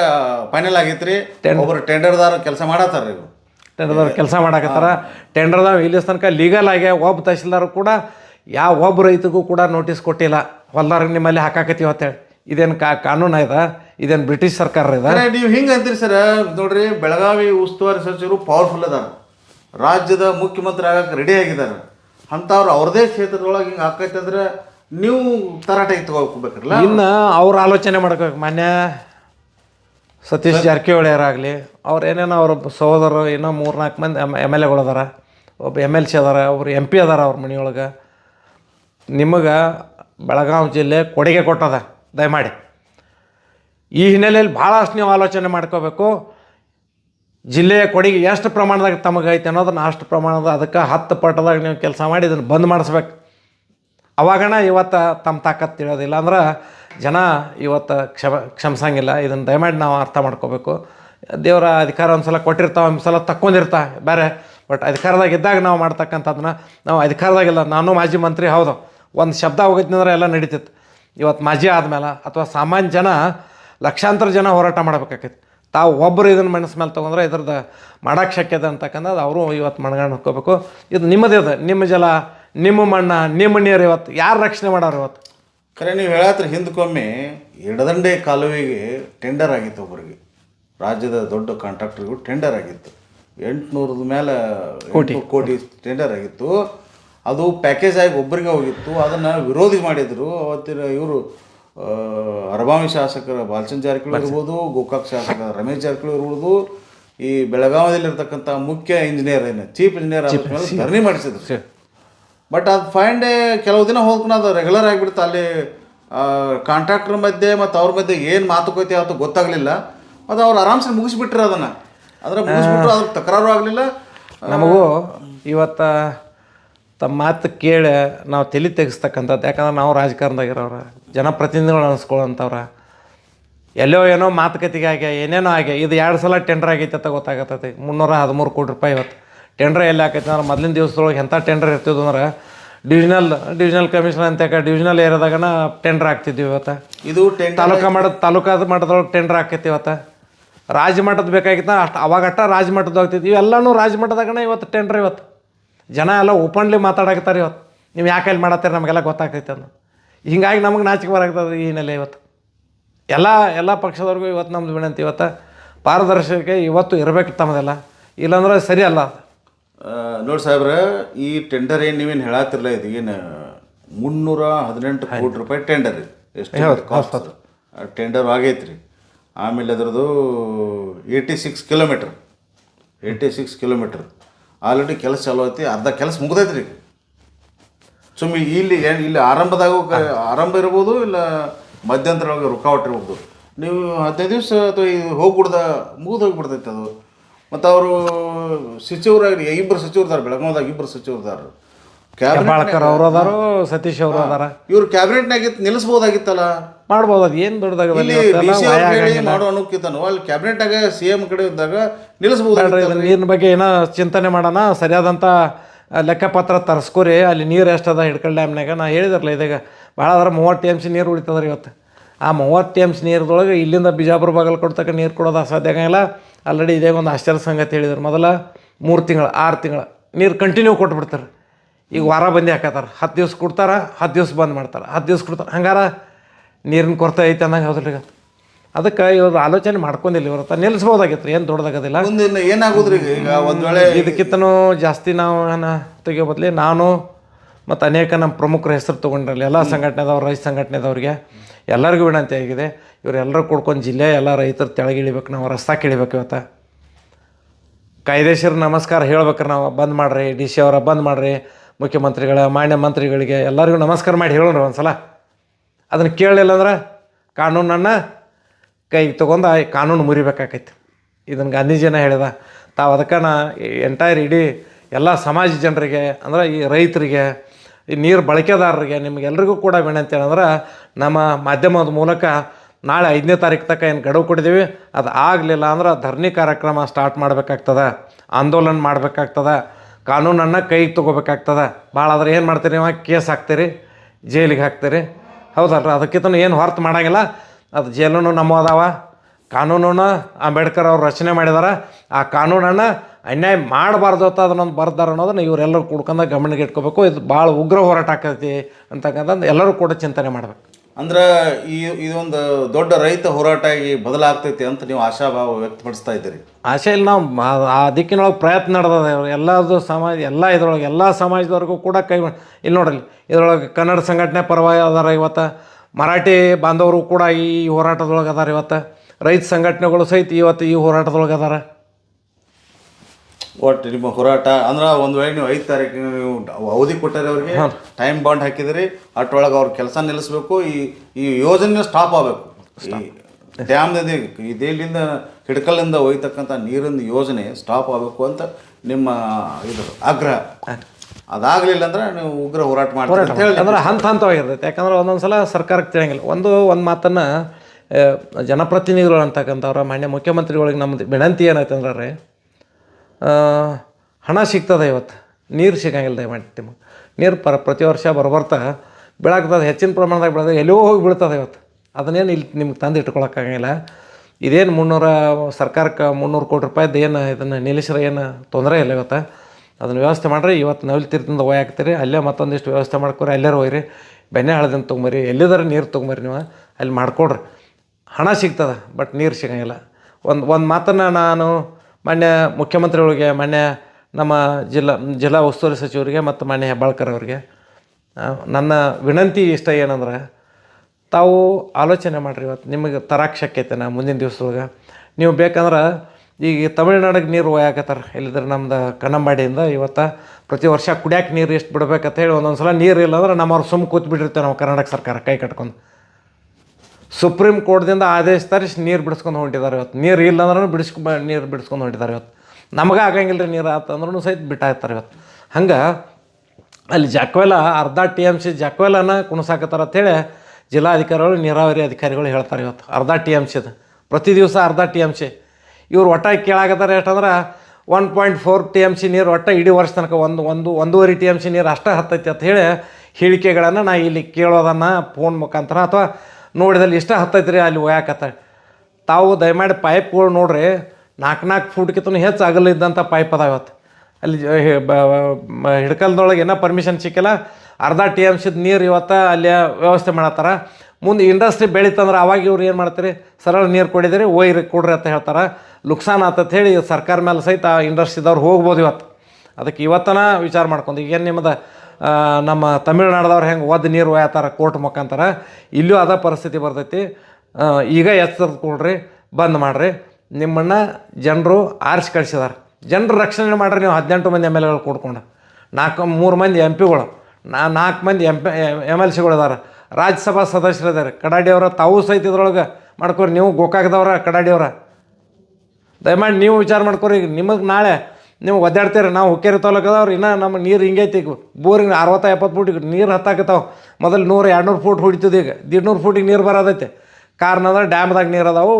ಫೈನಲ್ ಆಗೈತೆ ರೀ ಒಬ್ಬರು ಟೆಂಡರ್ದಾರ ಕೆಲಸ ಮಾಡತ್ತಾರ ರೀ ಟೆಂಡರ್ದಾರ ಕೆಲಸ ಮಾಡಕತ್ತಾರ. ಟೆಂಡರ್ದಾಗ ಇಲ್ಲಿ ತನಕ ಲೀಗಲ್ ಆಗಿ ಒಬ್ಬ ತಹಸೀಲ್ದಾರ್ ಕೂಡ ಯಾವ ಒಬ್ಬ ರೈತಗೂ ಕೂಡ ನೋಟಿಸ್ ಕೊಟ್ಟಿಲ್ಲ. ಹೊಲ್ದಾರ ನಿಮ್ಮಲ್ಲಿ ಹಾಕಾಕತ್ತೀವಿ ಅಂತೇಳಿ ಇದೇನು ಕಾ ಕಾನೂನು ಇದೆ? ಇದೇನು ಬ್ರಿಟಿಷ್ ಸರ್ಕಾರ ಇದೆ? ನೀವು ಹಿಂಗೆ ಅಂತೀರಿ ಸರ್ ನೋಡ್ರಿ ಬೆಳಗಾವಿ ಉಸ್ತುವಾರಿ ಸಚಿವರು ಪವರ್ಫುಲ್ ಅದಾರ. ರಾಜ್ಯದ ಮುಖ್ಯಮಂತ್ರಿ ಆಗಕ್ಕೆ ರೆಡಿ ಆಗಿದ್ದಾರೆ ಅಂಥವ್ರು ಅವ್ರದೇ ಕ್ಷೇತ್ರದೊಳಗೆ ಹಿಂಗೆ ಹಾಕೈತೆ ಅಂದ್ರೆ ನೀವು ತರಾಟೆ ತಗೋಬೇಕ್ರಲ್ಲ ಇನ್ನು ಅವ್ರ ಆಲೋಚನೆ ಮಾಡ್ಕೋಬೇಕು. ಮಾನ್ಯ ಸತೀಶ್ ಜಾರಕಿಹೊಳಿಯರಾಗಲಿ ಅವ್ರು ಏನೇನೋ ಅವ್ರ ಏನೋ ಮೂರು ನಾಲ್ಕು ಮಂದಿ ಎಂ ಎಂ ಎಲ್ ಎಗಳು ಅದಾರ ಒಬ್ಬ ಎಂ ಎಲ್ ಸಿ ಅದಾರ ಒಬ್ರು ಎಂ ಪಿ ಅದಾರ ಅವ್ರ ಮನೆಯೊಳಗೆ. ನಿಮಗೆ ಬೆಳಗಾವಿ ಜಿಲ್ಲೆ ಕೊಡುಗೆ ಕೊಟ್ಟದ ದಯಮಾಡಿ. ಈ ಹಿನ್ನೆಲೆಯಲ್ಲಿ ಭಾಳಷ್ಟು ನೀವು ಆಲೋಚನೆ ಮಾಡ್ಕೋಬೇಕು. ಜಿಲ್ಲೆಯ ಕೊಡುಗೆ ಎಷ್ಟು ಪ್ರಮಾಣದಾಗ ತಮಗೈತೆ ಅನ್ನೋದನ್ನ ಅಷ್ಟು ಪ್ರಮಾಣದ ಅದಕ್ಕೆ ಹತ್ತು ಪಟ್ಟದಾಗ ನೀವು ಕೆಲಸ ಮಾಡಿ ಇದನ್ನು ಬಂದ್ ಮಾಡಿಸ್ಬೇಕು. ಅವಾಗಣ ಇವತ್ತು ತಮ್ಮ ತಾಕತ್ತು ತಿಳಿಯೋದಿಲ್ಲ ಅಂದ್ರೆ ಜನ ಇವತ್ತು ಕ್ಷಮ, ಕ್ಷಮಿಸಂಗಿಲ್ಲ. ಇದನ್ನು ದಯಮಾಡಿ ನಾವು ಅರ್ಥ ಮಾಡ್ಕೋಬೇಕು. ದೇವರ ಅಧಿಕಾರ ಒಂದು ಸಲ ಕೊಟ್ಟಿರ್ತಾವೆ ಒಂದು ಸಲ ತಕ್ಕೊಂಡಿರ್ತಾ ಬೇರೆ ಬಟ್ ಅಧಿಕಾರದಾಗಿದ್ದಾಗ ನಾವು ಮಾಡ್ತಕ್ಕಂಥದ್ದನ್ನ ನಾವು ಅಧಿಕಾರದಾಗಿಲ್ಲ. ನಾನು ಮಾಜಿ ಮಂತ್ರಿ, ಹೌದು. ಒಂದು ಶಬ್ದ ಹೋಗಿದ್ದಂದ್ರೆ ಎಲ್ಲ ನಡೀತಿತ್ತು. ಇವತ್ತು ಮಾಜಿ ಆದಮೇಲೆ ಅಥವಾ ಸಾಮಾನ್ಯ ಜನ, ಲಕ್ಷಾಂತರ ಜನ ಹೋರಾಟ ಮಾಡಬೇಕಾಗೈತಿ ತಾವು ಒಬ್ಬರು ಇದನ್ನು ಮನಸ್ಸು ಮೇಲೆ ತೊಗೊಂಡ್ರೆ ಇದ್ರದ್ದು ಮಾಡೋಕ್ಕೆ ಶಕ್ಯತೆ ಅಂತಕ್ಕಂಥದ್ದು ಅವರು ಇವತ್ತು ಮಣಗಣ ಹೋಗ್ಕೋಬೇಕು ಇದು ನಿಮ್ಮದೇ ಅದು. ನಿಮ್ಮ ಜಲ ನಿಮ್ಮ ಮಣ್ಣ ನಿಮ್ಮ ನೀರು ಇವತ್ತು. ಯಾರು ರಕ್ಷಣೆ ಮಾಡೋರು ಇವತ್ತು? ಖರೆ ನೀವು ಹೇಳತ್ರ ಹಿಂದಕ್ಕೊಮ್ಮೆ ಎಡದಂಡೆ ಕಾಲುವೆಗೆ ಟೆಂಡರ್ ಆಗಿತ್ತು ಒಬ್ಬರಿಗೆ ರಾಜ್ಯದ ದೊಡ್ಡ ಕಾಂಟ್ರಾಕ್ಟರ್ಗೂ ಟೆಂಡರ್ ಆಗಿತ್ತು. ಎಂಟುನೂರದ ಮೇಲೆ ಕೋಟಿ. ಕೋಟಿ ಟೆಂಡರ್ ಆಗಿತ್ತು. ಅದು ಪ್ಯಾಕೇಜ್ ಆಗಿ ಒಬ್ಬರಿಗೆ ಹೋಗಿತ್ತು. ಅದನ್ನು ವಿರೋಧಿ ಮಾಡಿದರು. ಅವತ್ತಿನ ಇವರು ಅರಬಾವಿ ಶಾಸಕರ ಬಾಲಚಂದ್ರ ಜಾರಕಿಹೊಳಿ ಇರ್ಬೋದು ಗೋಕಾಕ್ ಶಾಸಕ ರಮೇಶ್ ಜಾರಕಿಹೊಳಿ ಇರ್ಬೋದು ಈ ಬೆಳಗಾವಿಯಲ್ಲಿರ್ತಕ್ಕಂಥ ಮುಖ್ಯ ಇಂಜಿನಿಯರ್ ಏನು ಚೀಫ್ ಇಂಜಿನಿಯರ್ ಧರಣಿ ಮಾಡಿಸಿದ್ರು. ಬಟ್ ಅದು ಫೈನ್ ಡೇ ಕೆಲವು ದಿನ ಹೋಗ್ಕೊಂಡು ಅದು ರೆಗ್ಯುಲರ್ ಆಗಿಬಿಡ್ತು. ಅಲ್ಲಿ ಕಾಂಟ್ರಾಕ್ಟ್ರ್ ಮಧ್ಯೆ ಮತ್ತು ಅವ್ರ ಮಧ್ಯೆ ಏನು ಮಾತುಕತೆ ಆಯ್ತು ಗೊತ್ತಾಗಲಿಲ್ಲ. ಮತ್ತು ಅವ್ರು ಆರಾಮ್ಸೆ ಮುಗಿಸ್ಬಿಟ್ರು ಅದನ್ನು. ಅದರ ಮುಗಿಸ್ಬಿಟ್ರು ಅದ್ರ ತಕರಾರು ಆಗಲಿಲ್ಲ. ನಮಗೂ ಇವತ್ತು ತಮ್ಮ ಮಾತು ಕೇಳಿ ನಾವು ತಲೆ ತೆಗಿಸ್ತಕ್ಕಂಥದ್ದು. ಯಾಕಂದ್ರೆ ನಾವು ರಾಜಕಾರಣದಾಗಿರೋರು ಜನಪ್ರತಿನಿಧಿಗಳು ಅನ್ಸ್ಕೊಳ್ಳೋಂಥವ್ರ. ಎಲ್ಲೋ ಏನೋ ಮಾತುಕತೆಗೆ ಆಗ್ಯ ಏನೇನೋ ಆಗ್ಯ ಇದು ಎರಡು ಸಲ ಟೆಂಡರ್ ಆಗೈತೆ ಅಂತ ಗೊತ್ತಾಗತ್ತೈತಿ. ಮುನ್ನೂರ ಹದಿಮೂರು ಕೋಟಿ ರೂಪಾಯಿ ಇವತ್ತು. ಟೆಂಡರ್ ಎಲ್ಲಿ ಹಾಕೈತೆ ಅಂದ್ರೆ ಮೊದಲಿನ ದಿವಸದೊಳಗೆ ಎಂಥ ಟೆಂಡರ್ ಇರ್ತಿದ್ವು ಅಂದ್ರೆ ಡಿವಿಷನಲ್ ಡಿವಿಷನಲ್ ಕಮಿಷನರ್ ಅಂತ ಡಿವಿಷನಲ್ ಏರಿಯಾದಾಗನ ಟೆಂಡರ್ ಹಾಕ್ತಿದ್ವಿ ಇವತ್ತು. ಇದು ತಾಲೂಕಾ ಮಟ್ಟ ತಾಲೂಕಾದ ಮಟ್ಟದೊಳಗೆ ಟೆಂಡರ್ ಹಾಕೈತಿ ಇವತ್ತು. ರಾಜ್ಯ ಮಟ್ಟದ ಬೇಕಾಗಿತ್ತು ಅಷ್ಟು ಅವಾಗಟ್ಟ ರಾಜ್ಯ ಮಟ್ಟದ ಹೋಗ್ತಿದ್ವಿ ಇವೆಲ್ಲನೂ ರಾಜ್ಯ ಮಟ್ಟದಾಗನ ಇವತ್ತು ಟೆಂಡರ್ ಇವತ್ತು. ಜನ ಎಲ್ಲ ಓಪನ್ಲಿ ಮಾತಾಡಕತ್ತಾರೆ ಇವತ್ತು. ನೀವು ಯಾಕೆ ಇಲ್ಲಿ ಮಾಡತ್ತೀರಿ ನಮಗೆಲ್ಲ ಗೊತ್ತಾಗ್ತೈತೆ ಅನ್ನೋ ಹಿಂಗಾಗಿ ನಮಗೆ ನಾಚಿಕೆ ಬರಾಗ್ತದೆ ಈ ಹಿನ್ನೆಲೆ ಇವತ್ತು. ಎಲ್ಲ ಎಲ್ಲ ಪಕ್ಷದವ್ರಿಗೂ ಇವತ್ತು ನಮ್ದು ವಿನಂತಿ. ಇವತ್ತು ಪಾರದರ್ಶಕ ಇವತ್ತು ಇರಬೇಕು ತಮ್ಮದೆಲ್ಲ. ಇಲ್ಲಾಂದ್ರೆ ಸರಿ ಅಲ್ಲ. ನೋಡಿ ಸಾಹೇಬ್ರ ಈ ಟೆಂಡರ್ ಏನು ನೀವೇನು ಹೇಳತ್ತಿರಲ್ಲ ಇದು ಏನು ಮುನ್ನೂರ ಹದಿನೆಂಟು ಕೋಟಿ ರೂಪಾಯಿ ಟೆಂಡರ್ ಎಷ್ಟು ಕಾಸ್ಟ್ ಟೆಂಡರ್ ಆಗೈತ್ರಿ. ಆಮೇಲೆ ಅದರದ್ದು eighty six kilometre eighty six kilometre already ಕೆಲಸ ಚಾಲೂ ಐತಿ ಅರ್ಧ ಕೆಲಸ ಮುಗ್ದೈತ್ರಿ. ರೀ ಸುಮ್ಮನೆ ಇಲ್ಲಿ ಏನ್- ಇಲ್ಲಿ ಆರಂಭದಾಗ ಆರಂಭ ಇರ್ಬೋದು ಇಲ್ಲ ಮಧ್ಯಂತರ ಒಳಗೆ ರುಕಾವಟ್ ಇರ್ಬೋದು. ನೀವು ಹದಿನೈದು ದಿವಸ ಅಥವಾ ಹೋಗ್ಬಿಡ್ದ ಮುಗಿದು ಹೋಗ್ಬಿಡ್ತೈತೆ ಅದು. ಮತ್ತು ಅವರು ಸಚಿವರಾಗಿ ಇಬ್ಬರು ಸಚಿವರಿದ್ದಾರೆ ಬೆಳಗಾವಿದಾಗ ಇಬ್ಬರು ಸಚಿವರಿದ್ದಾರೆ ಕ್ಯಾಬಿನೆಟ್ ಹೆಬ್ಬಾಳ್ಕರ್ ಅವರು ಅದಾರು ಸತೀಶ್ ಅವರು ಅದಾರ ಇವ್ರು ಕ್ಯಾಬಿನೆಟ್ನಾಗ ನಿಲ್ಲಿಸ್ಬೋದಾಗಿತ್ತಲ್ಲ ಮಾಡ್ಬೋದು ಏನು ದೊಡ್ಡದಾಗಿ ಇಲ್ಲಿ ಹೇಳಿ ಮಾಡೋ ಅನ್ನೋಕ್ಕಿಂತನೂ ಅಲ್ಲಿ. ಕ್ಯಾಬಿನೆಟ್ನಾಗ ಸಿ ಎಂ ಕಡೆ ಇದ್ದಾಗ ನಿಲ್ಲಿಸ್ಬೋದಾಗಿತ್ತು ನೀರಿನ ಬಗ್ಗೆ ಏನೋ ಚಿಂತನೆ ಮಾಡೋಣ ಸರಿಯಾದಂಥ ಲೆಕ್ಕಪತ್ರ ತರಿಸ್ಕೊರಿ ಅಲ್ಲಿ ನೀರು ಎಷ್ಟದ ಹಿಡ್ಕಲ್ ಡ್ಯಾಮ್ನಾಗ ನಾ ಹೇಳಿದ್ರಲ್ಲ ಇದಾಗ ಭಾಳ ಅದರ ಮೂವತ್ತು ಟಿ ಎಂ ಸಿ ನೀರು ಉಳಿತದ್ರಿ ಇವತ್ತು. ಆ ಮೂವತ್ತು ಎಮ್ಸ್ ಎಂ ನೀರದೊಳಗೆ ಇಲ್ಲಿಂದ ಬಿಜಾಪುರ ಬಾಗಲ್ ಕೊಡ್ತಕ್ಕ ನೀರು ಕೊಡೋದು ಅಸಾಧ್ಯ ಆಗಂಗಿಲ್ಲ. ಆಲ್ರೆಡಿ ಇದೇ ಒಂದು ಆಶ್ಚರ್ಯ ಸಂಗತಿ ಹೇಳಿದ್ರು. ಮೊದಲ ಮೂರು ತಿಂಗಳು ಆರು ತಿಂಗಳು ನೀರು ಕಂಟಿನ್ಯೂ ಕೊಟ್ಬಿಡ್ತಾರೆ. ಈಗ ವಾರ ಬಂದಿ ಹಾಕತ್ತಾರ ಹತ್ತು ದಿವ್ಸ ಕೊಡ್ತಾರೆ ಹತ್ತು ದಿವ್ಸ ಬಂದ್ ಮಾಡ್ತಾರೆ. ಹತ್ತು ದಿವ್ಸ ಕೊಡ್ತಾರೆ. ಹಂಗಾರ ನೀರಿನ ಕೊರತೆ ಐತೆ ಅನ್ನಂಗೆ ಹೌದ್ರಿ ಅದಕ್ಕೆ ಇವ್ರು ಆಲೋಚನೆ ಮಾಡ್ಕೊಂಡಿಲ್ಲ ಇವ್ರ ನಿಲ್ಲಿಸ್ಬೋದಾಗಿತ್ತು ಏನು ದೊಡ್ಡದಾಗೋದಿಲ್ಲ. ಏನಾಗೋದ್ರಿ ಈಗ? ಒಂದು ಒಂದ್ ವೇಳೆ ಇದಕ್ಕಿಂತನೂ ಜಾಸ್ತಿ ನಾವು ನಾನು ತೆಗಿಯೋ ಬದಲಿ ನಾನು ಮತ್ತು ಅನೇಕ ನಮ್ಮ ಪ್ರಮುಖರ ಹೆಸರು ತೊಗೊಂಡ್ರಲ್ಲ ಎಲ್ಲ ಸಂಘಟನೆದವ್ರು, ರೈತ ಸಂಘಟನೆದವ್ರಿಗೆ ಎಲ್ಲರಿಗೂ ವಿನಂತಿ ಆಗಿದೆ. ಇವರೆಲ್ಲರೂ ಕೂಡ್ಕೊಂಡು ಜಿಲ್ಲೆ ಎಲ್ಲ ರೈತರು ತೆಳಗಿಳಿಬೇಕು ನಾವು ರಸ್ತಾ ಕೇಳಬೇಕು ಇವತ್ತು. ಕಾಯ್ದೇಶರ ನಮಸ್ಕಾರ ಹೇಳ್ಬೇಕ್ರೆ ನಾವು, ಬಂದ್ ಮಾಡಿರಿ, ಡಿ ಸಿ ಅವರ ಬಂದ್ ಮಾಡಿರಿ, ಮುಖ್ಯಮಂತ್ರಿಗಳ, ಮಾನ್ಯ ಮಂತ್ರಿಗಳಿಗೆ ಎಲ್ಲರಿಗೂ ನಮಸ್ಕಾರ ಮಾಡಿ ಹೇಳೋಣ ಒಂದ್ಸಲ. ಅದನ್ನು ಕೇಳಲಿಲ್ಲ ಅಂದ್ರೆ ಕಾನೂನನ್ನು ಕೈಗೆ ತೊಗೊಂಡು ಕಾನೂನು ಮುರಿಬೇಕಾಕೈತಿ. ಇದನ್ನು ಗಾಂಧೀಜಿನ ಹೇಳಿದ. ತಾವು ಅದಕ್ಕೆ ನಾ ಎಂಟೈರ್ ಇಡೀ ಎಲ್ಲ ಸಮಾಜ ಜನರಿಗೆ, ಅಂದ್ರೆ ಈ ರೈತರಿಗೆ ಈ ನೀರು ಬಳಕೆದಾರರಿಗೆ ನಿಮಗೆಲ್ರಿಗೂ ಕೂಡ ವಿನಂತಿ ಏನಂದ್ರೆ ನಮ್ಮ ಮಾಧ್ಯಮದ ಮೂಲಕ ನಾಳೆ ಐದನೇ ತಾರೀಕು ತನಕ ಏನು ಗಡುವು ಕೊಟ್ಟಿದ್ದೀವಿ ಅದು ಆಗಲಿಲ್ಲ ಅಂದ್ರೆ ಧರಣಿ ಕಾರ್ಯಕ್ರಮ ಸ್ಟಾರ್ಟ್ ಮಾಡಬೇಕಾಗ್ತದೆ, ಆಂದೋಲನ ಮಾಡಬೇಕಾಗ್ತದೆ, ಕಾನೂನನ್ನು ಕೈಗೆ ತೊಗೋಬೇಕಾಗ್ತದೆ. ಭಾಳ ಆದ್ರೆ ಏನು ಮಾಡ್ತೀರಿ ನೀವು? ಕೇಸ್ ಹಾಕ್ತೀರಿ, ಜೈಲಿಗೆ ಹಾಕ್ತೀರಿ. ಹೌದಲ್ರಿ? ಅದಕ್ಕಿಂತ ಏನು ಹೊರತು ಮಾಡೋಂಗಿಲ್ಲ. ಅದು ಜೈಲೂ ನಮ್ಮ ಅದಾವ ಕಾನೂನನ್ನು ಅಂಬೇಡ್ಕರ್ ಅವ್ರು ರಚನೆ ಮಾಡಿದಾರೆ. ಆ ಕಾನೂನನ್ನು ಅನ್ಯಾಯ ಮಾಡಬಾರ್ದು ಅಂತ ಅದನ್ನೊಂದು ಬರ್ದಾರ ಅನ್ನೋದನ್ನ ಇವರೆಲ್ಲರೂ ಕೂಡ್ಕೊಂಡು ಗಮನಕ್ಕೆ ಇಟ್ಕೋಬೇಕು. ಇದು ಭಾಳ ಉಗ್ರ ಹೋರಾಟ ಆಕೈತಿ ಅಂತಕ್ಕಂಥದ್ದು ಎಲ್ಲರೂ ಕೂಡ ಚಿಂತನೆ ಮಾಡ್ಬೇಕು. ಅಂದ್ರೆ ಈ ಇದೊಂದು ದೊಡ್ಡ ರೈತ ಹೋರಾಟ ಆಗಿ ಬದಲಾಗ್ತೈತಿ ಅಂತ ನೀವು ಆಶಾಭಾವ ವ್ಯಕ್ತಪಡಿಸ್ತಾ ಇದ್ದೀರಿ. ಆಶೆ ಇಲ್ಲ ನಾವು ಆ ದಿಕ್ಕಿನೊಳಗೆ ಪ್ರಯತ್ನ ನಡೆದದ ಎಲ್ಲದು ಸಮಾಜ ಎಲ್ಲ ಇದ್ರೊಳಗೆ ಎಲ್ಲ ಸಮಾಜದವ್ರಿಗೂ ಕೂಡ ಕೈ ಇಲ್ಲಿ ನೋಡ್ರಿ ಇದ್ರೊಳಗೆ ಕನ್ನಡ ಸಂಘಟನೆ ಪರವಾಗಿ ಅದಾರ ಇವತ್ತು. ಮರಾಠಿ ಬಾಂಧವರು ಕೂಡ ಈ ಹೋರಾಟದೊಳಗೆ ಅದಾರ ಇವತ್ತು. ರೈತ ಸಂಘಟನೆಗಳು ಸಹಿತ ಇವತ್ತು ಈ ಹೋರಾಟದೊಳಗೆ ಅದಾರ. ಒಟ್ಟು ನಿಮ್ಮ ಹೋರಾಟ ಅಂದ್ರೆ ಒಂದು ವೇಳೆ ನೀವು ಐದು ತಾರೀಕಿಗೆ ನೀವು ಅವಧಿ ಕೊಟ್ಟರೆ ಅವ್ರಿಗೆ ಟೈಮ್ ಬಾಂಡ್ ಹಾಕಿದ್ರಿ ಅಟ್ಟೊಳಗೆ ಅವ್ರ ಕೆಲಸ ನಿಲ್ಲಿಸ್ಬೇಕು ಈ ಈ ಯೋಜನೆ ಸ್ಟಾಪ್ ಆಗಬೇಕು. ಡ್ಯಾಮ್ದಿಂದ ಈ ದೇಲಿಂದ ಹಿಡ್ಕಲ್ಲಿಂದ ಒಯ್ತಕ್ಕಂಥ ನೀರಿನ ಯೋಜನೆ ಸ್ಟಾಪ್ ಆಗಬೇಕು ಅಂತ ನಿಮ್ಮ ಇದು ಆಗ್ರಹ. ಅದಾಗಲಿಲ್ಲ ಅಂದ್ರೆ ನೀವು ಉಗ್ರ ಹೋರಾಟ ಮಾಡ್ತೀರಿ ಹೇಳಿ ಅಂದ್ರೆ ಹಂತ ಹಂತವಾಗಿರ್ತೈತೆ. ಯಾಕಂದ್ರೆ ಒಂದೊಂದು ಸಲ ಸರ್ಕಾರಕ್ಕೆ ತಿಳಿಯಂಗಿಲ್ಲ. ಒಂದು ಒಂದು ಮಾತನ್ನು ಜನಪ್ರತಿನಿಧಿಗಳು ಅಂತಕ್ಕಂಥವ್ರ ಮಾನ್ಯ ಮುಖ್ಯಮಂತ್ರಿಗಳಿಗೆ ನಮ್ಮದು ವಿನಂತಿ ಏನಾಯ್ತಂದ್ರೆ ಹಣ ಸಿಗ್ತದೆ ಇವತ್ತು. ನೀರು ಸಿಗಂಗಿಲ್ಲ ದಯಮಾಡಿ ನಿಮಗೆ. ನೀರು ಪರ ಪ್ರತಿ ವರ್ಷ ಬರ್ಬರ್ತಾ ಬೀಳಾಗ್ತದೆ ಹೆಚ್ಚಿನ ಪ್ರಮಾಣದಾಗ ಬೆಳೆದ ಎಲ್ಲೋ ಹೋಗಿ ಬೀಳ್ತದೆ ಇವತ್ತು. ಅದನ್ನೇನು ಇಲ್ಲಿ ನಿಮ್ಗೆ ತಂದು ಇಟ್ಕೊಳಕ್ಕಾಗಂಗಿಲ್ಲ. ಇದೇನು ಮುನ್ನೂರ, ಸರ್ಕಾರಕ್ಕೆ ಮುನ್ನೂರು ಕೋಟಿ ರೂಪಾಯಿದ್ದು ಏನು ಇದನ್ನು ನಿಲ್ಲಿಸಿದ್ರೆ ಏನು ತೊಂದರೆ ಇಲ್ಲ ಇವತ್ತು. ಅದನ್ನು ವ್ಯವಸ್ಥೆ ಮಾಡಿರಿ. ಇವತ್ತು ನವಿಲು ತೀರ್ಥದಿಂದ ಹಾಕ್ತೀರಿ. ಅಲ್ಲೇ ಮತ್ತೊಂದಿಷ್ಟು ವ್ಯವಸ್ಥೆ ಮಾಡ್ಕೊರಿ. ಅಲ್ಲೇ ಹೋಗ್ರಿ ಬೆನ್ನೆ ಹಳದಿಂದ ತೊಗೊಂಬರಿ. ಎಲ್ಲಿದಾರ ನೀರು ತೊಗೊಂಬರಿ ನೀವು. ಅಲ್ಲಿ ಮಾಡ್ಕೊಡ್ರಿ. ಹಣ ಸಿಗ್ತದೆ, ಬಟ್ ನೀರು ಸಿಗಂಗಿಲ್ಲ. ಒಂದು ಒಂದು ಮಾತನ್ನು ನಾನು ಮಾನ್ಯ ಮುಖ್ಯಮಂತ್ರಿಗಳಿಗೆ ಮಾನ್ಯ ನಮ್ಮ ಜಿಲ್ಲಾ ಜಿಲ್ಲಾ ಉಸ್ತುವಾರಿ ಸಚಿವರಿಗೆ ಮತ್ತು ಮಾನ್ಯ ಹೆಬ್ಬಾಳ್ಕರ್ ಅವರಿಗೆ ನನ್ನ ವಿನಂತಿ ಇಷ್ಟ ಏನಂದ್ರೆ, ತಾವು ಆಲೋಚನೆ ಮಾಡಿರಿ ಇವತ್ತು. ನಿಮಗೆ ಶಕ್ಯತೆ ನಾ ಮುಂದಿನ ದಿವಸದೊಳಗೆ. ನೀವು ಬೇಕಂದ್ರೆ ಈಗ ತಮಿಳ್ನಾಡಿಗೆ ನೀರು ಒಯ್ಯಾಕತ್ತಾರ. ಇಲ್ಲಿದ್ರೆ ನಮ್ದು ಕನ್ನಂಬಾಡಿಯಿಂದ ಇವತ್ತು ಪ್ರತಿ ವರ್ಷ ಕುಡಿಯೋಕೆ ನೀರು ಎಷ್ಟು ಬಿಡ್ಬೇಕಂತ ಹೇಳಿ ಒಂದೊಂದು ಸಲ ನೀರು ಇಲ್ಲ ಅಂದ್ರೆ ನಮ್ಮವ್ರು ಸುಮ್ಮ ಕೂತ್ಬಿಟ್ಟಿರ್ತೇವೆ ನಾವು ಕರ್ನಾಟಕ ಸರ್ಕಾರ ಕೈ ಕಟ್ಕೊಂಡು. ಸುಪ್ರೀಂ ಕೋರ್ಟ್ದಿಂದ ಆದೇಶ ತರಿಸಿ ನೀರು ಬಿಡಿಸ್ಕೊಂಡು ಹೊಂಟಿದ್ದಾರೆ ಇವತ್ತು. ನೀರು ಇಲ್ಲ ಅಂದ್ರೆ ಬಿಡಿಸ್ಕೊ ನೀರು ಬಿಡಿಸ್ಕೊಂಡು ಹೊಂಟಿದ್ದಾರೆ ಇವತ್ತು. ನಮಗೆ ಆಗಂಗಿಲ್ಲ ರೀ ನೀರು ಆತಂದ್ರೂ ಸಹಿತ ಬಿಟ್ಟಾಯ್ತಾರೆ ಇವತ್ತು. ಹಂಗೆ ಅಲ್ಲಿ ಜಾಕ್ವೆಲ ಅರ್ಧ ಟಿ ಎಂ ಸಿ ಜಕ್ವೆಲನ ಕುಣಸಾಕತ್ತಾರ ಅಂತೇಳಿ ಜಿಲ್ಲಾಧಿಕಾರಿಗಳು, ನೀರಾವರಿ ಅಧಿಕಾರಿಗಳು ಹೇಳ್ತಾರೆ ಇವತ್ತು. ಅರ್ಧ ಟಿ ಎಂ ಸಿದು. ಪ್ರತಿ ದಿವಸ ಅರ್ಧ ಟಿ ಎಂ ಸಿ. ಇವ್ರು ಒಟ್ಟಾಗಿ ಕೇಳಾಕತ್ತಾರೆ ಎಷ್ಟಂದ್ರೆ one point four T M C ನೀರು ಒಟ್ಟ ಇಡೀ ವರ್ಷ ತನಕ ಒಂದು ಒಂದು, ಒಂದೂವರೆ ಟಿ ಎಂ ಸಿ ನೀರು ಅಷ್ಟೇ ಹತ್ತೈತಿ ಅಂತ ಹೇಳಿ ಹೇಳಿಕೆಗಳನ್ನು ನಾ ಇಲ್ಲಿ ಕೇಳೋದನ್ನು ಫೋನ್ ಮುಖಾಂತರ ಅಥವಾ ನೋಡಿದಲ್ಲಿ ಇಷ್ಟ ಹತ್ತೈತಿ ರೀ ಅಲ್ಲಿ ಒಯ್ಯಾಕತ್ತ. ತಾವು ದಯಮಾಡಿ ಪೈಪ್ಗಳು ನೋಡ್ರಿ ನಾಲ್ಕು ನಾಲ್ಕು ಫೂಟ್ಕಿಂತ ಹೆಚ್ಚು ಅಗಲ ಇದ್ದಂಥ ಪೈಪ್ ಅದಾವ ಇವತ್ತು. ಅಲ್ಲಿ ಹಿಡ್ಕಲ್ದೊಳಗೆ ಏನೋ ಪರ್ಮಿಷನ್ ಸಿಕ್ಕಿಲ್ಲ, ಅರ್ಧ ಟಿ ಎಂ ಸಿದ ನೀರು ಇವತ್ತು ಅಲ್ಲಿ ವ್ಯವಸ್ಥೆ ಮಾಡತ್ತಾರ. ಮುಂದೆ ಇಂಡಸ್ಟ್ರಿ ಬೆಳೀತಂದ್ರೆ ಅವಾಗ ಇವ್ರು ಏನು ಮಾಡ್ತೀರಿ, ಸರಳ ನೀರು ಕೊಡಿದಿರಿ ಒಯ್ರಿ ಕೊಡ್ರಿ ಅಂತ ಹೇಳ್ತಾರೆ. ಲುಕ್ಸಾನ್ ಆತಂತ ಹೇಳಿ ಸರ್ಕಾರ ಮೇಲೆ ಸಹಿತ ಇಂಡಸ್ಟ್ರಿದವ್ರು ಹೋಗ್ಬೋದು ಇವತ್ತು. ಅದಕ್ಕೆ ಇವತ್ತನ ವಿಚಾರ ಮಾಡ್ಕೊಂಡು ಈಗೇನು ನಿಮ್ಮದು ನಮ್ಮ ತಮಿಳ್ನಾಡದವ್ರು ಹೆಂಗೆ ಒದ್ದು ನೀರು ಒಯ್ಯತ್ತಾರ ಕೋರ್ಟ್ ಮುಖಾಂತರ, ಇಲ್ಲೂ ಅದ ಪರಿಸ್ಥಿತಿ ಬರ್ತೈತಿ. ಈಗ ಎಚ್ಚರದ ಕೊಡ್ರಿ, ಬಂದ್ ಮಾಡಿರಿ. ನಿಮ್ಮನ್ನು ಜನರು ಆರಿಸಿ ಕಳಿಸಿದಾರೆ. ಜನರು ರಕ್ಷಣೆ ಮಾಡ್ರಿ, ನೀವು ಹದಿನೆಂಟು ಮಂದಿ ಎಂ ಎಲ್ ಎಗಳು ಕೂಡ್ಕೊಂಡು. ನಾಲ್ಕು, ಮೂರು ಮಂದಿ ಎಂ ಪಿಗಳು. ನಾ, ನಾಲ್ಕು ಮಂದಿ ಎಂ ಪಿ ಎಂ ಎಲ್ ಸಿಗಳು ಅದಾರ ರಾಜ್ಯಸಭಾ ಸದಸ್ಯರು ಇದ್ದಾರೆ ಕಡಾಡಿಯವರ ತಾವು ಸಹಿತ ಇದ್ರೊಳಗೆ ಮಾಡ್ಕೊರಿ. ನೀವು ಗೋಕಾಕದವ್ರ ಕಡಾಡಿಯವ್ರ ದಯಮಾಡಿ ನೀವು ವಿಚಾರ ಮಾಡ್ಕೊರಿ. ನಿಮಗೆ ನಾಳೆ ನೀವು ಒದ್ದಾಡ್ತೀರ ನಾವು ಹುಕ್ಕೇರಿ ತಾಲೂಕದವ್ರು ಇನ್ನೂ ನಮ್ಮ ನೀರು ಹಿಂಗೈತಿ ಈಗ. ಬೋರಿಂಗ್ ಅರವತ್ತ ಎಪ್ಪತ್ತು ಫೂಟಿಗೆ ನೀರು ಹತ್ತಾಕತ್ತಾವ. ಮೊದಲು ನೂರು ಎರಡು ನೂರು ಫೂಟ್ ಹೊಡಿತದೆ ಈಗ. ದಿಡ್ನೂರು ಫೂಟಿಗೆ ನೀರು ಬರೋದೈತೆ. ಕಾರಣ ಅಂದ್ರೆ ಡ್ಯಾಮ್ದಾಗ ನೀರು ಅದಾವು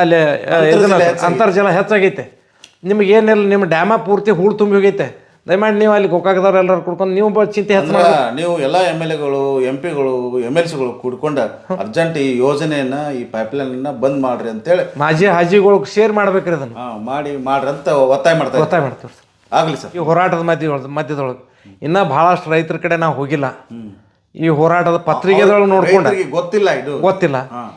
ಅಲ್ಲಿ ಇದನ್ನ ಅಂತರ್ಜಲ ಹೆಚ್ಚಾಗೈತೆ. ನಿಮ್ಗೆ ಏನಿಲ್ಲ ನಿಮ್ಮ ಡ್ಯಾಮ ಪೂರ್ತಿ ಹೂಳು ತುಂಬಿ ಹೋಗೈತೆ. ದಯಮಾಡಿ ನೀವು ಅಲ್ಲಿ ಗೋಕಾಕದವ್ರು ಎಲ್ಲರೂ ಕುಡ್ಕೊಂಡು ನೀವು ಬ- ಚಿಂತೆ ಹೆಚ್ಚು ನೀವು ಎಲ್ಲ ಎಂ ಎಲ್ ಎಗಳು ಎಂ ಪಿಗಳು ಎಂ ಎಲ್ ಸಿಗಳು ಕೂಡ್ಕೊಂಡು ಅರ್ಜೆಂಟ್ ಈ ಯೋಜನೆಯನ್ನ ಈ ಪೈಪ್ಲೈನ್ ಬಂದ್ ಮಾಡ್ರಿ ಅಂತೇಳಿ. ಮಾಜಿ ಹಾಜಿಗಳಿಗೆ ಶೇರ್ ಮಾಡ್ಬೇಕ್ರಿ ಅದನ್ನ. ಆ, ಮಾಡಿ ಮಾಡ್ರಿ ಅಂತ ಒತ್ತಾಯ ಮಾಡ್ತಾರೆ. ಒತ್ತಾಯ ಮಾಡ್ತೀವಿ ಸರ್. ಆಗ್ಲಿ ಸರ್. ಈ ಹೋರಾಟದ ಮಧ್ಯದೊಳಗೆ ಮಧ್ಯದೊಳಗೆ. ಇನ್ನೂ ಭಾಳಷ್ಟು ರೈತರ ಕಡೆ ನಾವು ಹೋಗಿಲ್ಲ. ಈ ಹೋರಾಟದ ಪತ್ರಿಕೆದೊಳಗೆ ನೋಡ್ಕೊಂಡ. ರೈತರಿಗೆ ಗೊತ್ತಿಲ್ಲ ಇದು. ಗೊತ್ತಿಲ್ಲ. ಇಷ್ಟು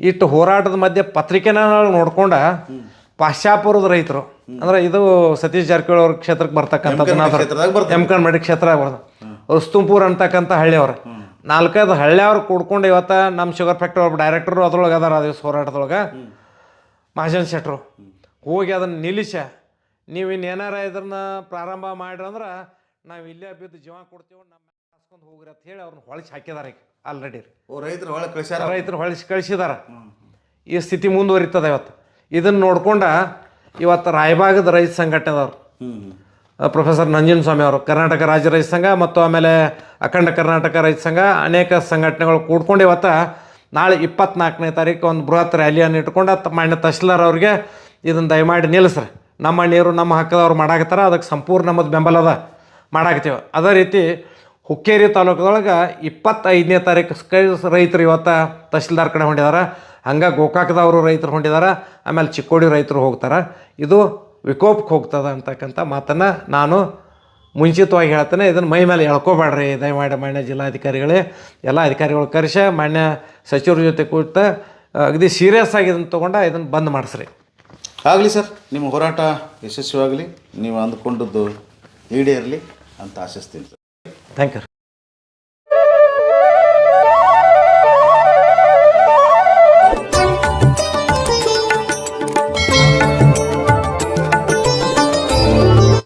ಇಟ್ಟು ಹೋರಾಟದ ಮಧ್ಯೆ ಪತ್ರಿಕೆನ ನೋಡ್ಕೊಂಡ ಪಾಶ್ಚಾಪುರದ ರೈತರು ಅಂದ್ರೆ ಇದು ಸತೀಶ್ ಜಾರಕಿಹೊಳಿ ಅವ್ರ ಕ್ಷೇತ್ರಕ್ಕೆ ಬರ್ತಕ್ಕಂಥದ್ದು ಬರ್ತದೆ. ಎಮ್ಕನ್ ಮಡಿ ಕ್ಷೇತ್ರ ಬರ್ತದೆ ಉಸ್ತುಂಪುರ್ ಅಂತಕ್ಕಂಥ ಹಳ್ಳಿಯವ್ರು. ನಾಲ್ಕೈದು ಹಳ್ಳಿಯವ್ರು ಕೂಡ್ಕೊಂಡು ಇವತ್ತ ನಮ್ಮ ಶುಗರ್ ಫ್ಯಾಕ್ಟ್ರಿ ಒಬ್ಬ ಡೈರೆಕ್ಟರ್ ಅದ್ರೊಳಗೆ ಅದಾರ ಆ ದಿವಸ ಹೋರಾಟದೊಳಗೆ. ಮಹಾಜನ್ ಶೆಟ್ರು. ಹೋಗಿ ಅದನ್ನ ನಿಲ್ಲಿಸ. ನೀವು ಇನ್ನೇನಾರ ಇದನ್ನ ಪ್ರಾರಂಭ ಮಾಡ್ರಂದ್ರೆ ನಾವು ಇಲ್ಲೇ ಬಿದ್ದು ಜೀವ ಕೊಡ್ತೀವಿ ನಮ್ಮ ಹಾಸ್ಕೊಂಡು ಹೋಗ್ರಿ ಅಂತ ಹೇಳಿ ಅವ್ರನ್ನ ಹೊಳಿಸಿ ಹಾಕಿದಾರೆ ಈಗ ಆಲ್ರೆಡಿ ರೈತರು ಹೊಳೆ ಕಳಿಸ್ಯಾರ? ರೈತರು ಹೊಳಿಸಿ ಕಳಿಸಿದಾರ. ಈ ಸ್ಥಿತಿ ಮುಂದುವರಿತದೆ ಇವತ್ತು. ಇದನ್ನು ನೋಡ್ಕೊಂಡ ಇವತ್ತು ರಾಯಬಾಗದ ರೈತ ಸಂಘಟನೆದವ್ರು. ಪ್ರೊಫೆಸರ್ ನಂಜನ್ ಸ್ವಾಮಿ ಅವರು ಕರ್ನಾಟಕ ರಾಜ್ಯ ರೈತ ಸಂಘ ಮತ್ತು ಆಮೇಲೆ ಅಖಂಡ ಕರ್ನಾಟಕ ರೈತ ಸಂಘ ಅನೇಕ ಸಂಘಟನೆಗಳು ಕೂಡ್ಕೊಂಡು ಇವತ್ತು ನಾಳೆ ಇಪ್ಪತ್ನಾಲ್ಕನೇ ತಾರೀಕು ಒಂದು ಬೃಹತ್ ರ್ಯಾಲಿಯನ್ನು ಇಟ್ಕೊಂಡು ತ- ಮಾನ್ಯ ತಹಶೀಲ್ದಾರ್ ಅವ್ರಿಗೆ ಇದನ್ನು ದಯಮಾಡಿ ನಿಲ್ಲಿಸ್ರಿ. ನಮ್ಮ ನೀರು ನಮ್ಮ ಹಕ್ಕದವ್ರು ಮಾಡಾಕತ್ತಾರ ಅದಕ್ಕೆ ಸಂಪೂರ್ಣ ನಮ್ಮದು ಬೆಂಬಲ ಅದ. ಮಾಡಾಕತ್ತೀವಿ. ಅದೇ ರೀತಿ ಹುಕ್ಕೇರಿ ತಾಲೂಕದೊಳಗೆ ಇಪ್ಪತ್ತೈದನೇ ತಾರೀಕು ಕೈ ರೈತರು ಇವತ್ತು ತಹಶೀಲ್ದಾರ್ ಕಡೆ ಹೊಂಟಿದಾರ ಹಂಗೆ ಗೋಕಾಕದವರು ರೈತರು ಹೊಂಟಿದಾರ ಆಮೇಲೆ ಚಿಕ್ಕೋಡಿ ರೈತರು ಹೋಗ್ತಾರೆ. ಇದು ವಿಕೋಪಕ್ಕೆ ಹೋಗ್ತದೆ ಅಂತಕ್ಕಂಥ ಮಾತನ್ನು ನಾನು ಮುಂಚಿತವಾಗಿ ಹೇಳ್ತೇನೆ. ಇದನ್ನು ಮೈ ಮೇಲೆ ಎಳ್ಕೊಬೇಡ್ರಿ ದಯಮಾಡಿ ಮಾನ್ಯ ಜಿಲ್ಲಾಧಿಕಾರಿಗಳೇ. ಎಲ್ಲ ಅಧಿಕಾರಿಗಳು ಕರೆಸಿ ಮಾನ್ಯ ಸಚಿವರ ಜೊತೆ ಕೂತ ಅಗದಿ ಸೀರಿಯಸ್ ಆಗಿ ಇದನ್ನು ತೊಗೊಂಡ ಇದನ್ನು ಬಂದ್ ಮಾಡಿಸ್ರಿ. ಆಗಲಿ ಸರ್ ನಿಮ್ಮ ಹೋರಾಟ ಯಶಸ್ವಿಯಾಗಲಿ. ನೀವು ಅಂದುಕೊಂಡದ್ದು ಈಡೇರಲಿ ಅಂತ ಆಶಿಸ್ತೀನಿ ಸರ್. Thank you